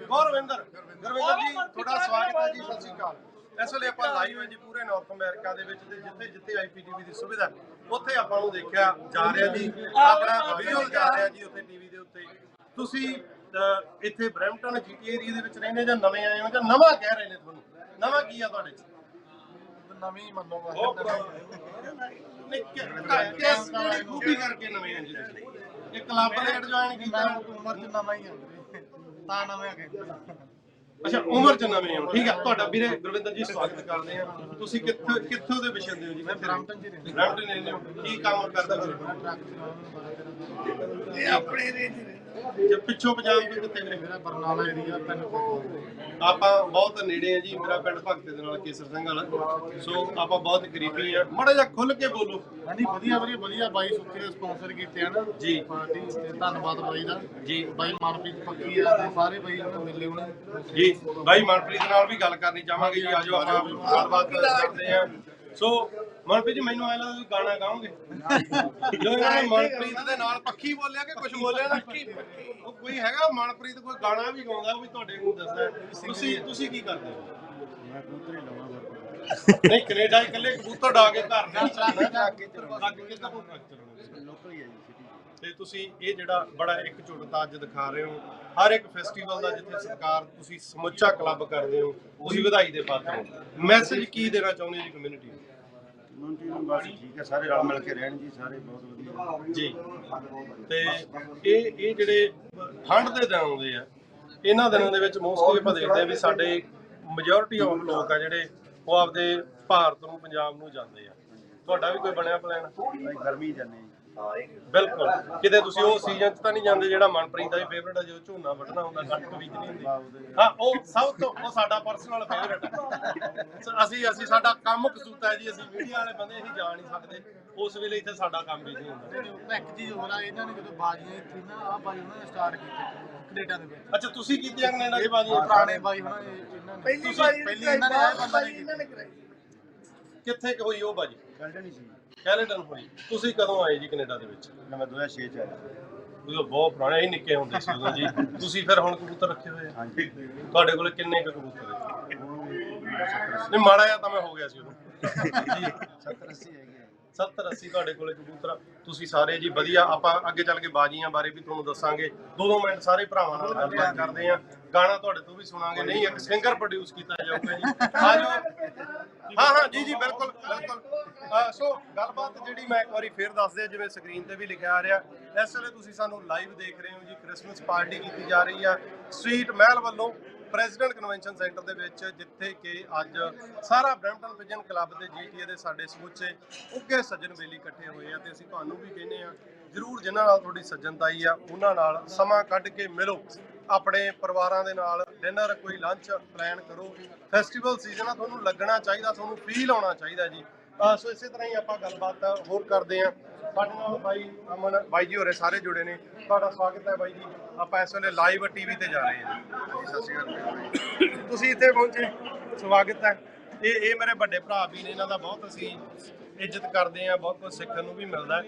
ਗੌਰਵਿੰਦਰ ਗੁਰਵਿੰਦਰ ਜੀ, ਤੁਹਾਡਾ ਸਵਾਗਤ ਹੈ ਜੀ, ਸਤਿ ਸ਼੍ਰੀ ਅਕਾਲ। ਇਸ ਵੇਲੇ ਆਪਾਂ ਲਾਈਵ ਹਾਂ ਜੀ, ਪੂਰੇ ਨਾਰਥ ਅਮਰੀਕਾ ਦੇ ਵਿੱਚ ਤੇ ਜਿੱਥੇ ਜਿੱਥੇ ਆਈਪੀਟੀਵੀ ਦੀ ਸੁਵਿਧਾ, ਉੱਥੇ ਆਪਾਂ ਨੂੰ ਦੇਖਿਆ ਜਾ ਰਿਹਾ ਜੀ। ਆਪਣਾ ਵੀਡੀਓ ਜਾ ਰਿਹਾ ਜੀ, ਉੱਥੇ ਟੀਵੀ ਦੇ ਉੱਤੇ। ਤੁਸੀਂ ਇੱਥੇ ਬ੍ਰੈਂਪਟਨ ਜੀਟੀ ਏਰੀਆ ਦੇ ਵਿੱਚ ਰਹਿੰਦੇ ਜਾਂ ਨਵੇਂ ਆਏ ਹੋ ਜਾਂ ਨਵਾਂ ਕਹਿ ਰਹੇ ਨੇ ਤੁਹਾਨੂੰ? ਨਵਾਂ ਕੀ ਆ ਤੁਹਾਡੇ ਚ? ਨਵੀਂ ਮੰਨੋਗਾ ਉਹ ਨਹੀਂ ਕਿ- ਕਿਸ ਕਿਹੜੀ ਖੂਬੀ ਕਰਕੇ ਨਵੇਂ ਆ ਜੀ ਤੁਸੀਂ ਇਹ ਕਲੱਬ ਨੇ ਜੁਆਇਨ ਕੀਤਾ। ਉਮਰ ਚ ਨਵਾਂ ਹੀ ਆ ਵੀਰੇ। ਤਾਂ ਨਵੇਂ ਆ ਗਏ ਅੱਛਾ ਉਮਰ ਚ ਨਵੇਂ ਹੋ। ਠੀਕ ਆ ਤੁਹਾਡਾ ਵੀਰੇ ਗੁਰਵਿੰਦਰ ਜੀ ਸਵਾਗਤ ਕਰਦੇ ਆ। ਤੁਸੀਂ ਕਿੱਥੇ ਕਿੱਥੋਂ ਦੇ ਵਿਸ਼ੇ ਹੋ ਜੀ? ਮੈਂ ਬਰੈਂਪਟਨ ਚ ਹੀ ਰਹਿੰਦਾ। ਬ੍ਰੈਂਪਟਨ ਰਹਿੰਦੇ ਹੋ। ਕੀ ਕੰਮ ਕਰਦੇ ਹੋ? ਇਹ ਆਪਣੇ ਦੇ ਜੇ ਪਿੱਛੋਂ ਪੰਜਾਬ ਤੋਂ ਕਿੱਥੇ ਵੀਰੇ ਮੇਰਾ ਬਰਨਾਲਾ ਏਰੀਆ ਪਿੰਡ ਆਪਾਂ ਬਹੁਤ ਨੇੜੇ ਆ ਜੀ ਮੇਰਾ ਪਿੰਡ ਭਗਤੇ ਦੇ ਨਾਲ ਕੇਸਰ ਸਿੰਘ ਵਾਲਾ। ਸੋ ਆਪਾਂ ਬਹੁਤ ਗਰੀਬੀ ਆ। ਮਾੜਾ ਜਿਹਾ ਖੁੱਲ ਕੇ ਬੋਲੋ। ਹਾਂਜੀ ਵਧੀਆ ਵਧੀਆ ਵਧੀਆ ਬਾਈ ਸੁੱਖੇ ਸਪਾਂਸਰ ਕੀਤੇ ਹਨ ਜੀ। ਪਾਰਟੀ ਤੇ ਧੰਨਵਾਦ ਬਾਈ ਦਾ। ਜੀ। ਬਾਈ ਮਨਪ੍ਰੀਤ ਪੱਕੀ ਆ ਤੇ ਸਾਰੇ ਬਾਈ ਨੂੰ ਮਿਲੇ ਉਹਨਾਂ ਜੀ ਬਾਈ ਮਨਪ੍ਰੀਤ ਨਾਲ ਵੀ ਗੱਲ ਕਰਨੀ ਚਾਹਾਂਗੇ ਜੀ। ਆਜੋ ਆਪਾਂ ਗੱਲਬਾਤ ਕਰਦੇ ਆ। ਸੋ ਮਨਪ੍ਰੀਤ ਜੀ ਮੈਨੂੰ ਐ ਲੱਗਦਾ ਤੁਸੀਂ ਗਾਣਾ ਗਾਓਗੇ। ਜੋ ਇਹਨਾਂ ਨੇ ਮਨਪ੍ਰੀਤ ਦੇ ਨਾਲ ਪੱਖੀ ਬੋਲਿਆ ਕਿ ਕੁਝ ਬੋਲਿਆ ਨਾ? ਉਹ ਕੋਈ ਹੈਗਾ ਮਨਪ੍ਰੀਤ ਕੋਈ ਗਾਣਾ ਵੀ ਗਾਉਂਦਾ ਉਹ ਵੀ ਤੁਹਾਡੇ ਨੂੰ ਦੱਸਦਾ ਤੁਸੀਂ ਤੁਸੀਂ ਕੀ ਕਰਦੇ ਹੋ? ਮੈਂ ਕਬੂਤਰ ਹੀ ਲਾਵਾਂ ਨਹੀਂ ਕੈਨੇਡਾ ਹੀ ਇਕੱਲੇ ਕਬੂਤਰ ਡਾ ਕੇ ਘਰ ਨਹੀਂ ਚਲਾਉਣਾ ਅੱਗੇ ਕਿੱਦਾਂ ਨੂੰ ਟਰੱਕ ਚਲਾਉਣਾ ਲੋਕਲ ਹੀ ਆ ਜੀ ਸਿਟੀ ਤੇ ਤੁਸੀਂ ਇਹ ਜਿਹੜਾ ਬੜਾ ਇਕਜੁੱਟਤਾ ਅੱਜ ਦਿਖਾ ਰਹੇ ਹੋ ਹਰ ਇੱਕ ਫੈਸਟੀਵਲ ਦਾ ਜਿੱਥੇ ਸਰਕਾਰ ਤੁਸੀਂ ਸਮੁੱਚਾ ਕਲੱਬ ਕਰਦੇ ਹੋ ਤੁਸੀਂ ਵਧਾਈ ਦੇ ਪਾਤਰ ਹੋ। ਮੈਸੇਜ ਕੀ ਦੇਣਾ ਚਾਹੁੰਦੇ ਹੋ ਜੀ ਕਮਿਊਨਿਟੀ ਨੂੰ? ਕਮਿਊਨਿਟੀ ਨੂੰ ਬਸ ਠੀਕ ਹੈ ਸਾਰੇ ਰਲ ਮਿਲ ਕੇ ਰਹਿਣ ਜੀ ਸਾਰੇ ਬਹੁਤ ਵਧੀਆ। ਜੀ। ਤੇ ਇਹ ਇਹ ਜਿਹੜੇ ਠੰਡ ਦੇ ਦਿਨ ਆਉਂਦੇ ਆ ਇਹਨਾਂ ਦਿਨਾਂ ਦੇ ਵਿੱਚ ਮੋਸਟਲੀ ਆਪਾਂ ਦੇਖਦੇ ਆ ਵੀ ਸਾਡੇ ਮੈਜੋਰਿਟੀ ਆਫ ਲੋਕ ਆ ਜਿਹੜੇ ਉਹ ਆਪਦੇ ਭਾਰਤ ਨੂੰ ਪੰਜਾਬ ਨੂੰ ਜਾਂਦੇ ਆ। ਤੁਹਾਡਾ ਵੀ ਕੋਈ ਬਣਿਆ ਪਲਾਨ ਗਰਮੀ ਜਾਂਦੇ ਇਹ ਬਿਲਕੁਲ। ਕਿਤੇ ਤੁਸੀਂ ਉਹ ਸੀਜ਼ਨ 'ਚ ਤਾਂ ਨਹੀਂ ਜਾਂਦੇ ਜਿਹੜਾ ਮਨਪ੍ਰੀਤ ਦਾ ਵੀ ਫੇਵਰਟ ਹੈ ਜਦੋਂ ਝੋਨਾ ਵੱਢਣਾ ਹੁੰਦਾ ਕਣਕ ਬੀਜਣੀ ਹੁੰਦੀ। ਹਾਂ ਉਹ ਸਭ ਤੋਂ ਉਹ ਸਾਡਾ ਪਰਸਨਲ ਫੇਵਰਟ ਹੈ ਸੋ ਅਸੀਂ ਅਸੀਂ ਸਾਡਾ ਕੰਮ ਕਸੂਤਾ ਹੈ ਜੀ ਅਸੀਂ ਮੀਡੀਆ ਵਾਲੇ ਬੰਦੇ ਅਸੀਂ ਜਾ ਨਹੀਂ ਸਕਦੇ। ਉਸ ਵੇਲੇ ਇੱਥੇ ਸਾਡਾ ਕੰਮ ਬਿਜ਼ੀ ਹੁੰਦਾ। ਇੱਕ ਚੀਜ਼ ਹੋਰ ਆ ਇਹਨਾਂ ਨੇ ਜਦੋਂ ਬਾਜੀਆਂ ਇੱਥੇ ਨਾ ਆ ਬਾਜੀ ਉਹਨਾਂ ਨੇ ਸਟਾਰਟ ਕੀਤੀ ਕੈਨੇਡਾ ਦੇ ਵਿੱਚ। ਅੱਛਾ ਤੁਸੀਂ ਕੀਤੀਆਂ ਕੈਨੇਡਾ ਦੀ ਬਾਜੀ ਪੁਰਾਣੇ ਬਾਈ ਨੇ ਇਹਨਾਂ ਨੇ। ਪਹਿਲੀ ਵਾਰੀ ਪਹਿਲੀ ਇਹਨਾਂ ਨੇ ਆਏ ਬੰਦਾ ਨੇ ਇਹਨਾਂ ਨੇ ਕਰਾਈ। ਕਿੱਥੇ ਹੋਈ ਉਹ ਬਾਜੀ? ਗਲਡਨ ਹੀ ਸੀ ਕੈਨੇਡਾ ਨੂੰ ਹੋਈ। ਤੁਸੀਂ ਕਦੋਂ ਆਏ ਜੀ ਕੈਨੇਡਾ ਦੇ ਵਿੱਚ? ਮੈਂ 2006 ਚ ਆਇਆ। ਉਦੋਂ ਬਹੁਤ ਪੁਰਾਣੇ ਹੀ ਨਿੱਕੇ ਹੁੰਦੇ ਸੀ ਉਦੋਂ ਜੀ। ਤੁਸੀਂ ਫਿਰ ਹੁਣ ਕਬੂਤਰ ਰੱਖੇ ਹੋਏ ਆ? ਹਾਂਜੀ। ਤੁਹਾਡੇ ਕੋਲ ਕਿੰਨੇ ਕੁ ਕਬੂਤਰ ਹੈ ਨਹੀਂ ਮਾੜਾ ਜਿਹਾ ਤਾਂ ਮੈਂ ਹੋ ਗਿਆ ਸੀ ਉਦੋਂ। ਜੀ 70 80 ਹੈਗੇ ਆ। 70 80 ਤੁਹਾਡੇ ਕੋਲੇ ਕਬੂਤਰ। ਤੁਸੀਂ ਸਾਰੇ ਜੀ ਵਧੀਆ ਆਪਾਂ ਅੱਗੇ ਚੱਲ ਕੇ ਬਾਜੀਆਂ ਬਾਰੇ ਵੀ ਤੁਹਾਨੂੰ ਦੱਸਾਂਗੇ। ਦੋ ਦੋ ਮਿੰਟ ਸਾਰੇ ਭਰਾਵਾਂ ਨਾਲ ਗੱਲਬਾਤ ਕਰਦੇ ਆ ਗਾਣਾ ਤੁਹਾਡੇ ਤੋਂ ਵੀ ਸੁਣਾਂਗੇ। ਨਹੀਂ ਇੱਕ ਸਿੰਗਰ ਪ੍ਰੋਡਿਊਸ ਕੀਤਾ ਜਾਊਗਾ ਜੀ। ਆਜੋ। ਹਾਂ ਹਾਂ ਜੀ ਜੀ ਬਿਲਕੁਲ ਬਿਲਕੁਲ। ਸੋ ਗੱਲਬਾਤ ਜਿਹੜੀ ਮੈਂ ਇੱਕ ਵਾਰੀ ਫੇਰ ਦੱਸ ਦਿਆਂ ਜਿਵੇਂ ਸਕਰੀਨ ਤੇ ਵੀ ਲਿਖਿਆ ਆ ਰਿਹਾ। ਇਸ ਵੇਲੇ ਤੁਸੀਂ ਸਾਨੂੰ ਲਾਈਵ ਦੇਖ ਰਹੇ ਹੋ ਜੀ। ਕ੍ਰਿਸਮਸ ਪਾਰਟੀ ਕੀਤੀ ਜਾ ਰਹੀ ਆ। ਸਵੀਟ ਮਹਿਲ ਵੱਲੋਂ ਪ੍ਰੈਜ਼ੀਡੈਂਟ ਕਨਵੈਨਸ਼ਨ ਸੈਂਟਰ ਦੇ ਵਿੱਚ ਜਿੱਥੇ ਕਿ ਅੱਜ ਸਾਰਾ ਬ੍ਰੈਂਪਟਨ ਵਿਜਨ ਕਲੱਬ ਦੇ ਜੀਟੀਏ ਦੇ ਸਾਡੇ ਸਮੁੱਚੇ ਉੱਗੇ ਸੱਜਣ ਬੇਲੀ ਇਕੱਠੇ ਹੋਏ ਆ ਤੇ ਅਸੀਂ ਤੁਹਾਨੂੰ ਵੀ ਕਹਿੰਦੇ ਆ, ਜਰੂਰ ਜਿਨ੍ਹਾਂ ਨਾਲ ਤੁਹਾਡੀ ਸੱਜਣਤਾਈ ਆ, ਉਹਨਾਂ ਨਾਲ ਸਮਾਂ ਕੱਢ ਕੇ ਮਿਲੋ। ਆਪਣੇ ਪਰਿਵਾਰਾਂ ਦੇ ਨਾਲ ਡਿਨਰ, ਕੋਈ ਲੰਚ ਪਲਾਨ ਕਰੋ। ਫੈਸਟੀਵਲ ਸੀਜ਼ਨ ਆ, ਤੁਹਾਨੂੰ ਲੱਗਣਾ ਚਾਹੀਦਾ, ਤੁਹਾਨੂੰ ਫੀਲ ਆਉਣਾ ਚਾਹੀਦਾ ਜੀ। ਸੋ ਇਸੇ ਤਰ੍ਹਾਂ ਹੀ ਆਪਾਂ ਗੱਲਬਾਤ ਹੋਰ ਕਰਦੇ ਆ ਸਾਡੇ ਨਾਲ ਬਾਈ ਅਮਨ, ਬਾਈ ਜੀ ਹੋਰੇ ਸਾਰੇ ਜੁੜੇ ਨੇ। ਤੁਹਾਡਾ ਸਵਾਗਤ ਹੈ ਬਾਈ ਜੀ। ਆਪਾਂ ਇਸ ਵੇਲੇ ਲਾਈਵ ਟੀਵੀ ਤੇ ਜਾ ਰਹੇ ਹਾਂ। ਜੀ ਸਤਿ ਸ਼੍ਰੀ ਅਕਾਲ ਤੁਸੀਂ ਇੱਥੇ ਪਹੁੰਚੇ। ਸਵਾਗਤ ਹੈ। ਇਹ ਇਹ ਮੇਰੇ ਵੱਡੇ ਭਰਾ ਵੀ ਨੇ, ਇਹਨਾਂ ਦਾ ਬਹੁਤ ਅਸੀਂ ਇੱਜ਼ਤ ਕਰਦੇ ਆ ਬਹੁਤ ਕੁਝ ਸਿੱਖਣ ਨੂੰ ਵੀ ਮਿਲਦਾ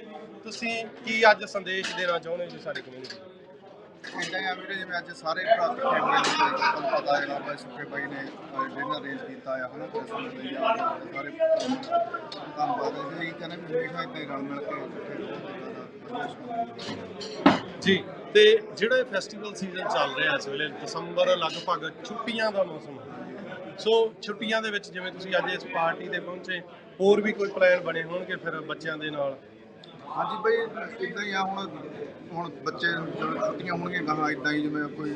ਤੁਸੀਂ ਕੀ ਅੱਜ ਸੰਦੇਸ਼ ਦੇਣਾ ਚਾਹੁੰਦੇ ਹੋ ਜੀ ਸਾਡੀ ਕਮਿਊਨਿਟੀ ਇਦਾਂ ਹੀ ਆ ਵੀਰੇ ਜਿਵੇਂ ਅੱਜ ਸਾਰੇ ਭਰਾ ਇਕੱਠੇ ਹੋਏ ਨੇ ਤੁਹਾਨੂੰ ਪਤਾ ਜਿਹੜਾ ਬਾਈ ਸੁੱਕੇ ਬਾਈ ਨੇ ਡਿਨਰ ਅਰੇਂਜ ਕੀਤਾ ਆ ਹਨਾ ਕ੍ਰਿਸਮਸ ਲਈ ਆ ਸਾਰੇ ਧੰਨਵਾਦ ਹੈ ਜੀ ਕਹਿੰਦੇ ਵੀ ਹਮੇਸ਼ਾ ਇੱਦਾਂ ਹੀ ਰਲ ਮਿਲ ਕੇ ਇਕੱਠੇ ਜੀ ਤੇ ਜਿਹੜਾ ਇਹ ਫੈਸਟੀਵਲ ਸੀਜ਼ਨ ਚੱਲ ਰਿਹਾ ਇਸ ਵੇਲੇ ਦਸੰਬਰ ਲਗਭਗ ਛੁੱਟੀਆਂ ਦਾ ਮੌਸਮ ਹੈ। ਸੋ ਛੁੱਟੀਆਂ ਦੇ ਵਿੱਚ ਜਿਵੇਂ ਤੁਸੀਂ ਅੱਜ ਇਸ ਪਾਰਟੀ ਤੇ ਪਹੁੰਚੇ ਹੋਰ ਵੀ ਕੋਈ ਪਲਾਨ ਬਣੇ ਹੋਣਗੇ ਫਿਰ ਬੱਚਿਆਂ ਦੇ ਨਾਲ? ਹਾਂਜੀ ਬਾਈ ਇਦਾਂ ਹੀ ਆ ਹੁਣ। ਹੁਣ ਬੱਚੇ ਜਦੋਂ ਛੁੱਟੀਆਂ ਹੋਣਗੀਆਂ ਗਾਹਾਂ ਇਦਾਂ ਹੀ ਜਿਵੇਂ ਕੋਈ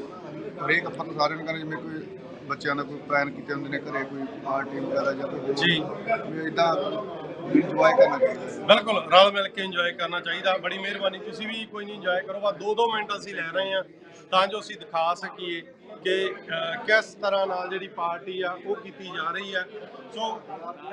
ਹਰੇਕ ਆਪਾਂ ਨੂੰ ਸਾਰਿਆਂ ਨੂੰ ਕਹਿੰਦੇ ਜਿਵੇਂ ਕੋਈ ਬੱਚਿਆਂ ਦਾ ਕੋਈ ਪਲਾਨ ਕੀਤੇ ਹੁੰਦੇ ਨੇ ਘਰੇ ਕੋਈ ਪਾਰਟੀ ਵਗੈਰਾ ਜਾਂ ਕੋਈ ਜੀ। ਇਦਾਂ ਇੰਜੋਏ ਕਰਨਾ ਚਾਹੀਦਾ। ਬਿਲਕੁਲ ਰਲ ਮਿਲ ਕੇ ਇੰਜੋਏ ਕਰਨਾ ਚਾਹੀਦਾ। ਬੜੀ ਮਿਹਰਬਾਨੀ। ਤੁਸੀਂ ਵੀ ਕੋਈ ਨਹੀਂ ਇੰਜੋਏ ਕਰੋ ਬਸ 2-2 ਮਿੰਟ ਅਸੀਂ ਲੈ ਰਹੇ ਹਾਂ। ਤਾਂ ਜੋ ਅਸੀਂ ਦਿਖਾ ਸਕੀਏ। ਕਿ ਕਿਸ ਤਰ੍ਹਾਂ ਨਾਲ ਜਿਹੜੀ ਪਾਰਟੀ ਆ ਉਹ ਕੀਤੀ ਜਾ ਰਹੀ ਹੈ ਸੋ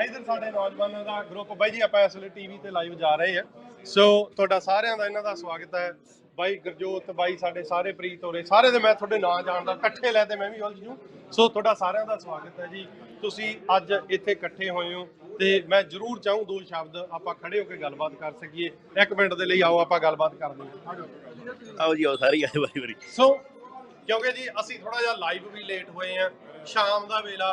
ਇਧਰ ਸਾਡੇ ਨੌਜਵਾਨਾਂ ਦਾ ਗਰੁੱਪ ਬਾਈ ਜੀ ਆਪਾਂ ਇਸ ਵੇਲੇ ਟੀਵੀ ਤੇ ਲਾਈਵ ਜਾ ਰਹੇ ਹਾਂ ਸੋ ਤੁਹਾਡਾ ਸਾਰਿਆਂ ਦਾ ਇਹਨਾਂ ਦਾ ਸਵਾਗਤ ਹੈ। ਬਾਈ ਗੁਰਜੋਤ ਬਾਈ ਸਾਡੇ ਸਾਰੇ ਪ੍ਰੀਤ ਹੋਰੇ ਸਾਰੇ ਦੇ ਮੈਂ ਤੁਹਾਡੇ ਨਾਂ ਜਾਣਦਾ ਇਕੱਠੇ ਲੈ ਤੇ ਮੈਂ ਵੀ ਉਲਝ ਜੂ। ਸੋ ਤੁਹਾਡਾ ਸਾਰਿਆਂ ਦਾ ਸਵਾਗਤ ਹੈ ਜੀ। ਤੁਸੀਂ ਅੱਜ ਇੱਥੇ ਇਕੱਠੇ ਹੋਏ ਹੋ ਤੇ ਮੈਂ ਜ਼ਰੂਰ ਚਾਹੂੰ ਦੋ ਸ਼ਬਦ ਆਪਾਂ ਖੜੇ ਹੋ ਕੇ ਗੱਲਬਾਤ ਕਰ ਸਕੀਏ। ਇੱਕ ਮਿੰਟ ਦੇ ਲਈ ਆਓ ਆਪਾਂ ਗੱਲਬਾਤ ਕਰਦੇ ਹਾਂ। ਆਓ ਜੀ ਆਓ ਸਾਰੀ ਆਏ ਵਾਰੀ ਵਾਰੀ। ਸੋ ਕਿਉਂਕਿ ਜੀ ਅਸੀਂ ਥੋੜਾ ਜਿਹਾ ਲਾਈਵ ਵੀ ਲੇਟ ਹੋਏ ਆ ਸ਼ਾਮ ਦਾ ਵੇਲਾ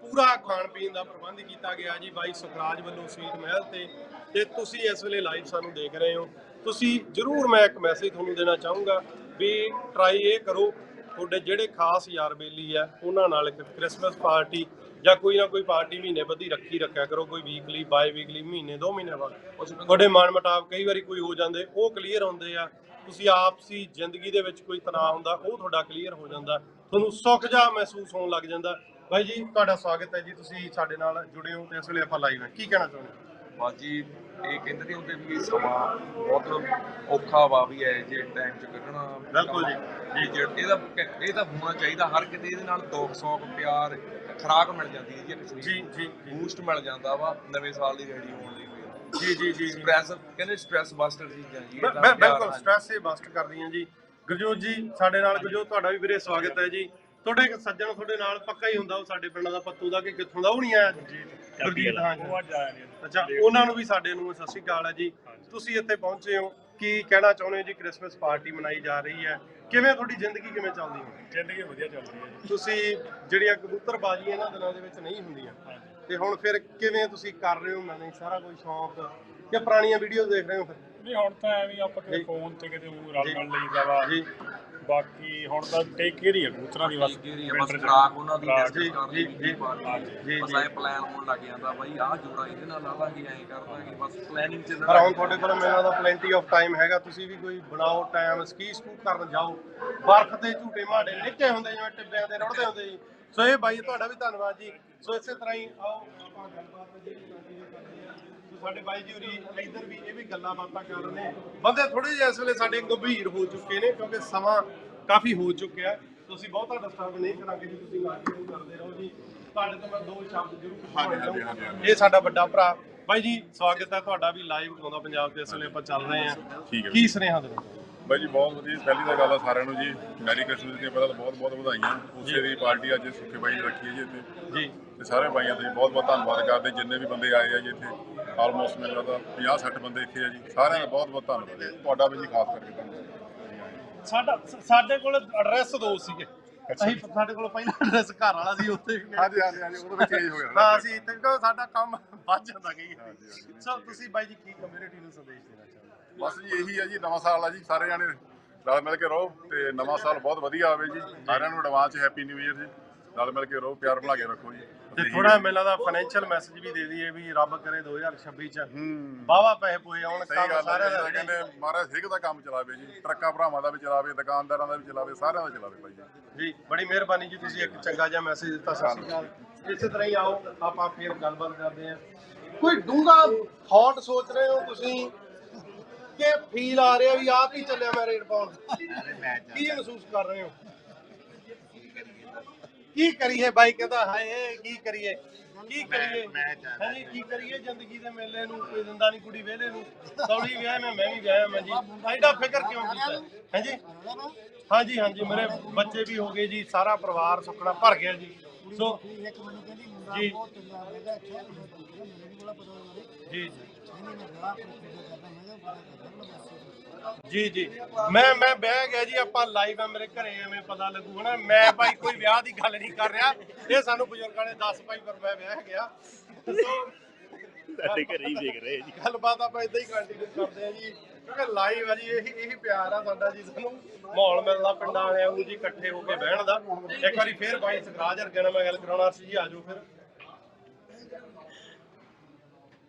ਪੂਰਾ ਖਾਣ ਪੀਣ ਦਾ ਪ੍ਰਬੰਧ ਕੀਤਾ ਗਿਆ ਜੀ ਬਾਈ ਸੁਖਰਾਜ ਵੱਲੋਂ ਸਵੀਟ ਮਹਿਲ ਤੇ। ਤੇ ਤੁਸੀਂ ਇਸ ਵੇਲੇ ਲਾਈਵ ਸਾਨੂੰ ਦੇਖ ਰਹੇ ਹੋ। ਤੁਸੀਂ ਜਰੂਰ ਮੈਂ ਇੱਕ ਮੈਸੇਜ ਤੁਹਾਨੂੰ ਦੇਣਾ ਚਾਹੂੰਗਾ ਵੀ ਟਰਾਈ ਇਹ ਕਰੋ, ਤੁਹਾਡੇ ਜਿਹੜੇ ਖਾਸ ਯਾਰ ਬੇਲੀ ਆ ਉਹਨਾਂ ਨਾਲ ਇੱਕ ਕ੍ਰਿਸਮਸ ਪਾਰਟੀ ਜਾਂ ਕੋਈ ਨਾ ਕੋਈ ਪਾਰਟੀ ਮਹੀਨੇ ਬੱਧੀ ਰੱਖੀ ਰੱਖਿਆ ਕਰੋ, ਕੋਈ ਵੀਕਲੀ ਬਾਈ ਵੀਕਲੀ ਮਹੀਨੇ, ਦੋ ਮਹੀਨੇ ਬਾਅਦ। ਤੁਹਾਡੇ ਮਨ ਮਟਾਵ ਕਈ ਵਾਰੀ ਕੋਈ ਹੋ ਜਾਂਦੇ, ਉਹ ਕਲੀਅਰ ਹੁੰਦੇ ਆ। ਤੁਸੀਂ ਆਪਸੀ ਜ਼ਿੰਦਗੀ ਦੇ ਵਿੱਚ ਕੋਈ ਤਣਾਅ ਹੁੰਦਾ ਉਹ ਤੁਹਾਡਾ ਕਲੀਅਰ ਹੋ ਜਾਂਦਾ। ਤੁਹਾਨੂੰ ਸੁੱਖ ਜਾ ਮਹਿਸੂਸ ਹੋਣ ਲੱਗ ਜਾਂਦਾ। ਬਾਈ ਜੀ ਤੁਹਾਡਾ ਸਵਾਗਤ ਹੈ ਜੀ ਤੁਸੀਂ ਸਾਡੇ ਨਾਲ ਜੁੜੇ ਹੋ ਤੇ ਇਸ ਵੇਲੇ ਆਪਾਂ ਲਾਈਵ ਹੈ। ਕੀ ਕਹਿਣਾ ਚਾਹੁੰਦੇ ਹੋ? ਬਾਜੀ ਇਹ ਕਹਿੰਦੇ ਨਹੀਂ ਹੁੰਦੇ ਵੀ ਸਮਾਂ ਬਹੁਤ ਔਖਾ ਵਾ ਵੀ ਹੈ ਜੇ ਟਾਈਮ ਚ ਕੱਢਣਾ। ਬਿਲਕੁਲ ਜੀ। ਜੀ ਜਿਹੜਾ ਇਹਦਾ ਇਹ ਤਾਂ ਹੋਣਾ ਚਾਹੀਦਾ ਹਰ ਕਿਤੇ ਇਹਦੇ ਨਾਲ ਦੁੱਖ ਸੌਖ ਪਿਆਰ ਖਰਾਕ ਮਿਲ ਜਾਂਦੀ ਹੈ ਜੀ ਇੱਕ ਸਰੀਰ ਜੀ ਜੀ ਜੀ। ਬੂਸਟ ਮਿਲ ਜਾਂਦਾ ਵਾ ਨਵੇਂ ਸਾਲ ਦੀ ਰੈਡੀ ਹੋਣ ਲਈ। ਜੀ ਜੀ ਜੀ। ਸਟ੍ਰੈਸ ਕਹਿੰਦੇ ਸਟ੍ਰੈਸ ਬਸਟਰ ਚੀਜ਼ਾਂ ਜੀ ਬਿ- ਬਿਲਕੁਲ ਸਟ੍ਰੈਸ ਇਹ ਬਸਟ ਕਰਦੀਆਂ ਜੀ। ਗੁਰਜੋਤ ਜੀ ਸਾਡੇ ਨਾਲ ਗੁਰਜੋਤ ਤੁਹਾਡਾ ਵੀ ਵੀਰੇ ਸਵਾਗਤ ਹੈ ਜੀ। ਤੁਹਾਡੇ ਇੱਕ ਸੱਜਣ ਤੁਹਾਡੇ ਨਾਲ ਪੱਕਾ ਹੀ ਹੁੰਦਾ ਉਹ ਸਾਡੇ ਪਿੰਡ ਦਾ ਪੱਤੂ ਦਾ ਕਿ ਕਿੱਥੋਂ ਦਾ ਉਹ ਨਹੀਂ ਆਇਆ ਜੀ ਗੁਰਜੀਤ ਹਾਂ ਜੀ। ਅੱਛਾ ਉਹਨਾਂ ਨੂੰ ਵੀ ਸਾਡੇ ਨੂੰ ਸਤਿ ਸ਼੍ਰੀ ਅਕਾਲ ਹੈ ਜੀ। ਤੁਸੀਂ ਇੱਥੇ ਪਹੁੰਚੇ ਹੋ ਕੀ ਕਹਿਣਾ ਚਾਹੁੰਦੇ ਹੋ ਜੀ? ਕ੍ਰਿਸਮਸ ਪਾਰਟੀ ਮਨਾਈ ਜਾ ਰਹੀ ਹੈ। ਕਿਵੇਂ ਤੁਹਾਡੀ ਜ਼ਿੰਦਗੀ ਕਿਵੇਂ ਚੱਲਦੀ ਹੈ? ਜ਼ਿੰਦਗੀ ਵਧੀਆ ਚੱਲ ਰਹੀ ਹੈ ਤੁਸੀਂ ਜਿਹੜੀਆਂ ਕਬੂਤਰਬਾਜ਼ੀਆਂ ਇਹਨਾਂ ਦਿਨਾਂ ਦੇ ਵਿੱਚ ਨਹੀਂ ਹੁੰਦੀਆਂ ਤੇ ਹੁਣ ਫਿਰ ਕਿਵੇਂ ਤੁਸੀਂ ਕਰ ਰਹੇ ਹੋ ਨਵੇਂ ਸਾਰਾ ਕੁਝ ਸ਼ੌਂਕ? ਜਾਂ ਪੁਰਾਣੀਆਂ ਵੀਡੀਓ ਦੇਖ ਰਹੇ ਹੋ ਫਿਰ? ਨਹੀਂ ਹੁਣ ਤਾਂ ਐਵੇਂ ਹੀ ਆਪਾਂ। ਕਿਤੇ ਫੋਨ ਤੇ ਕਿਤੇ ਉਹ ਰਲ। ਮਿਲ ਲਈਦਾ ਵਾ। ਜੀ। ਬਾਕੀ ਹੁਣ ਤਾਂ ਟੇਕ ਕੇਅਰ ਹੀ ਹੈ ਕਬੂਤਰਾਂ ਦੀ ਬਸ। 'ਚ। ਖਰਾਕ ਉਹਨਾਂ ਦੀ ਡਿਸਕਸ ਕਰਨ ਜੀ, ਦੀ ਜੀ, ਬਸ। ਇਹ ਪਲਾਨ ਹੋਣ ਲੱਗ ਜਾਂਦਾ ਬਾਈ ਆਹ ਜੋੜਾ ਇਹਦੇ ਨਾਲ ਲਾ ਲਾਂਗੇ ਐਂ ਕਰ ਦਾਂਗੇ ਬਸ ਪਲੈਨਿੰਗ ਚ ਪਰ ਹੁਣ ਤੁਹਾਡੇ ਕੋਲ ਮੈਨੂੰ ਲੱਗਦਾ ਪਲੈਂਟੀ ਆਫ ਟਾਈਮ ਹੈਗਾ। ਤੁਸੀਂ ਵੀ ਕੋਈ ਬਣਾਓ ਟਾਈਮ ਸਕੀ ਸਕੂ ਕਰਨ ਜਾਓ। ਬਰਫ਼ ਤੇ ਝੂਟੇ ਮਾੜੇ ਨਿੱਕੇ ਹੁੰਦੇ ਜਿਵੇਂ ਟਿੱਬਿਆਂ ਤੇ ਰੁੜਦੇ ਹੁੰਦੇ ਜੀ। ਸੋ ਇਹ ਬਾਈ ਤੁਹਾਡਾ ਵੀ ਧੰਨਵਾਦ ਜੀ। ਸੋ ਇਸੇ ਤਰ੍ਹਾਂ ਹੀ ਆਓ ਆਪਾਂ ਗੱਲਬਾਤ ਜਿਹੜੀ ਕਰਦੇ ਹਾਂ ਸੋ ਸਾਡੇ ਬਾਈ ਜੀ ਹੋਰੀ ਇੱਧਰ ਵੀ ਇਹ ਵੀ ਗੱਲਾਂ ਬਾਤਾਂ ਕਰ ਰਹੇ ਨੇ। ਬੰਦੇ ਥੋੜੇ ਜਿਹੇ ਇਸ ਵੇਲੇ ਸਾਡੇ ਗੰਭੀਰ ਹੋ ਚੁੱਕੇ ਨੇ ਕਿਉਂਕਿ ਸਮਾਂ ਕਾਫੀ ਹੋ ਚੁੱਕਿਆ ਤੁਸੀਂ ਬਹੁਤਾ ਡਿਸਟਰਬ ਨਹੀਂ ਕਰਾਂਗੇ ਜੀ ਤੁਸੀਂ ਗੱਲ ਕਰਦੇ ਰਹੋ ਜੀ। ਤੁਹਾਡੇ ਤੋਂ ਮੈਂ ਦੋ ਸ਼ਬਦ ਜ਼ਰੂਰ ਪੁੱਛਣਾ ਇਹ ਸਾਡਾ ਵੱਡਾ ਭਰਾ। ਬਾਈ ਜੀ ਸਵਾਗਤ ਹੈ ਤੁਹਾਡਾ ਵੀ ਲਾਈਵ ਆਉਂਦਾ ਪੰਜਾਬ ਤੇ ਇਸ ਵੇਲੇ ਆਪਾਂ ਚੱਲ ਰਹੇ ਹੈ। ਕੀ ਸੁਨੇਹਾ ਦੇਣਾ ਬਾਈ ਜੀ ਬਹੁਤ ਵਧੀਆ ਪਹਿਲੀ ਤਾਂ ਗੱਲ ਆ ਸਾਰਿਆਂ ਨੂੰ ਜੀ। ਮੈਰੀ ਕ੍ਰਿਸਮਸ ਦੀਆਂ ਪਹਿਲਾਂ ਤਾਂ ਬਹੁਤ ਬਹੁਤ ਵਧਾਈਆਂ। ਉਸੇ ਦੀ ਪਾਰਟੀ ਅੱਜ ਸੁੱਖੇ ਬਾਈ ਨੇ ਰੱਖੀ ਹੈ ਜੀ ਇੱਥੇ। ਜੀ। ਤੇ ਸਾਰੇ ਬਾਈਆਂ ਦਾ ਜੀ ਬਹੁਤ ਬਹੁਤ ਧੰਨਵਾਦ ਕਰਦੇ। ਜਿੰਨੇ ਵੀ ਬੰਦੇ ਆਏ ਆ ਜੀ ਇੱਥੇ ਆਲਮੋਸਟ ਮੈਨੂੰ ਲੱਗਦਾ 50 60 ਬੰਦੇ ਇੱਥੇ ਆ ਜੀ। ਸਾਰਿਆਂ ਦਾ ਬਹੁਤ ਬਹੁਤ ਧੰਨਵਾਦ ਤੁਹਾਡਾ ਵੀ ਜੀ ਖਾਸ ਕਰਕੇ ਧੰਨਵਾਦ। ਸਾਡਾ ਸਾਡੇ ਕੋਲ ਐਡਰੈਸ ਦੋ ਸੀਗੇ। ਅਸੀਂ ਸਾਡੇ ਕੋਲ ਪਹਿਲਾਂ ਐਡਰੈਸ ਘਰ ਵਾਲਾ ਸੀ ਉੱਥੇ ਹਾਂਜੀ ਹਾਂਜੀ ਹਾਂਜੀ ਉਹਦਾ ਵੀ ਚੇਂਜ ਹੋ ਗਿਆ ਹਾਂ ਅਸੀਂ ਇੱਥੇ ਸਾਡਾ ਕੰਮ ਵੱਧ ਜਾਂਦਾ ਗਈ ਸੋ ਤੁਸੀਂ ਬਾਈ ਜੀ ਕੀ ਕਮਿਊਨਿਟੀ ਨੂੰ ਸੰਦੇਸ਼ ਦੇਣਾ ਬਸ ਜੀ ਇਹੀ ਹੈ ਜੀ ਨਵਾਂ ਸਾਲ ਆ ਜੀ ਸਾਰੇ ਜਾਣੇ ਰਲ ਮਿਲ ਕੇ ਰਹੋ ਤੇ ਨਵਾਂ ਸਾਲ ਬਹੁਤ ਵਧੀਆ ਆਵੇ ਜੀ। ਸਾਰਿਆਂ ਨੂੰ ਐਡਵਾਂਸ ਹੈਪੀ ਨਿਊ ਇਅਰ ਜੀ। ਰਲ ਮਿਲ ਕੇ ਰਹੋ ਪਿਆਰ ਬਣਾ ਕੇ ਰੱਖੋ ਜੀ। ਤੇ ਥੋੜਾ ਮੈਨੂੰ ਦਾ ਫਾਈਨੈਂਸ਼ੀਅਲ ਮੈਸੇਜ ਵੀ ਦੇ ਦਈਏ ਵੀ ਰੱਬ ਕਰੇ 2026 ਚ। ਵਾਵਾ ਪੈਸੇ ਪੂਏ ਆਉਣ ਕੰਮ ਸਾਰਿਆਂ ਦਾ ਕਹਿੰਦੇ ਮਹਾਰਾਜ ਸਿੱਖ ਦਾ ਕੰਮ ਚਲਾਵੇ ਜੀ ਟਰੱਕਾਂ ਭਰਾਵਾਂ ਦਾ ਵੀ ਚਲਾਵੇ ਦੁਕਾਨਦਾਰਾਂ ਦਾ ਵੀ ਚਲਾਵੇ ਸਾਰਿਆਂ ਦਾ ਚਲਾਵੇ ਭਾਈ ਜੀ। ਜੀ ਬੜੀ ਮਿਹਰਬਾਨੀ ਜੀ ਤੁਸੀਂ ਇੱਕ ਚੰਗਾ ਜਿਹਾ ਮੈਸੇਜ ਦਿੱਤਾ ਸਤਿ ਸ਼੍ਰੀ ਅਕਾਲ। ਇਸੇ ਤਰ੍ਹਾਂ ਹੀ ਆਓ ਆਪਾਂ ਫੇਰ ਗੱਲਬਾਤ ਕਰਦੇ ਹਾਂ। ਕੋਈ ਡੂੰਗਾ ਥਾਟ ਸੋਚ ਰਹੇ ਹੋ ਤੁਸੀਂ? ਕਿ ਫੀਲ ਆ ਰਿਹਾ ਵੀ ਆਪ ਹੀ ਚੱਲਿਆ ਮੈਂ ਰੇਡ ਪਾਉਣ। ਕੀ ਮਹਿਸੂਸ ਕਰ ਰਹੇ ਹੋ? ਕੀ ਕਰੀਏ ਬਾਈ ਕਹਿੰਦਾ ਹਾਏ ਕੀ ਕਰੀਏ? ਕੀ ਕਰੀਏ? ਹਾਂਜੀ ਕੀ ਕਰੀਏ ਜ਼ਿੰਦਗੀ ਦੇ ਮੇਲੇ ਨੂੰ ਕੋਈ ਦਿੰਦਾ ਨਹੀਂ ਕੁੜੀ ਵਿਹਲੇ ਨੂੰ। ਸੌਲੀ ਵਿਆਹ ਮੈਂ ਮੈਂ ਵੀ ਵਿਆਹ ਮੈਂ ਜੀ। ਐਡਾ ਫਿਕਰ ਕਿਉਂ ਕੀਤਾ? ਹਾਂਜੀ ਹਾਂਜੀ ਹਾਂਜੀ ਮੇਰੇ ਬੱਚੇ ਵੀ ਹੋ ਗਏ ਜੀ ਸਾਰਾ ਪਰਿਵਾਰ ਸੁੱਕਣਾ ਭਰ ਗਿਆ ਜੀ। ਸੋ ਜੀ। ਜੀ ਜੀ। ਜੀ ਮੈਂ ਮੈਂ ਬਹਿ ਗਿਆ ਜੀ ਆਪਾਂ ਲਾਈਵ ਆ ਮੇਰੇ ਘਰੇ ਐਵੇਂ ਪਤਾ ਲੱਗੂ ਹਨਾ? ਮੈਂ ਭਾਈ ਕੋਈ ਵਿਆਹ ਦੀ ਗੱਲ ਨਹੀਂ ਕਰ ਰਿਹਾ। ਇਹ ਸਾਨੂੰ ਬਜ਼ੁਰਗਾਂ ਨੇ ਦੱਸ ਭਾਈ ਪਰ ਮੈਂ ਵਿਆਹ ਗਿਆ। ਸਾਡੇ ਘਰੇ ਹੀ ਦੇਖ ਰਹੇ ਜੀ। ਗੱਲਬਾਤ ਆਪਾਂ ਇਦਾਂ ਹੀ ਕੰਟੀਨਿਊ ਕਰਦੇ ਆ ਜੀ। ਕਿਉਂਕਿ ਲਾਈਵ ਆ ਜੀ ਇਹੀ ਇਹੀ ਪਿਆਰ ਆ ਸਾਡਾ ਜੀ ਸਾਨੂੰ। ਮਾਹੌਲ ਮਿਲਦਾ ਪਿੰਡਾਂ ਵਾਲਿਆਂ ਨੂੰ ਜੀ ਇਕੱਠੇ ਹੋ ਕੇ ਬਹਿਣ ਦਾ। ਇੱਕ ਵਾਰੀ ਫੇਰ ਬਾਈ ਸਗਰਾਜ ਵਰਗੇ ਨਾਲ ਮੈਂ ਗੱਲ ਕਰਾਉਣਾ ਸੀ ਜੀ ਆਜੋ ਫਿਰ।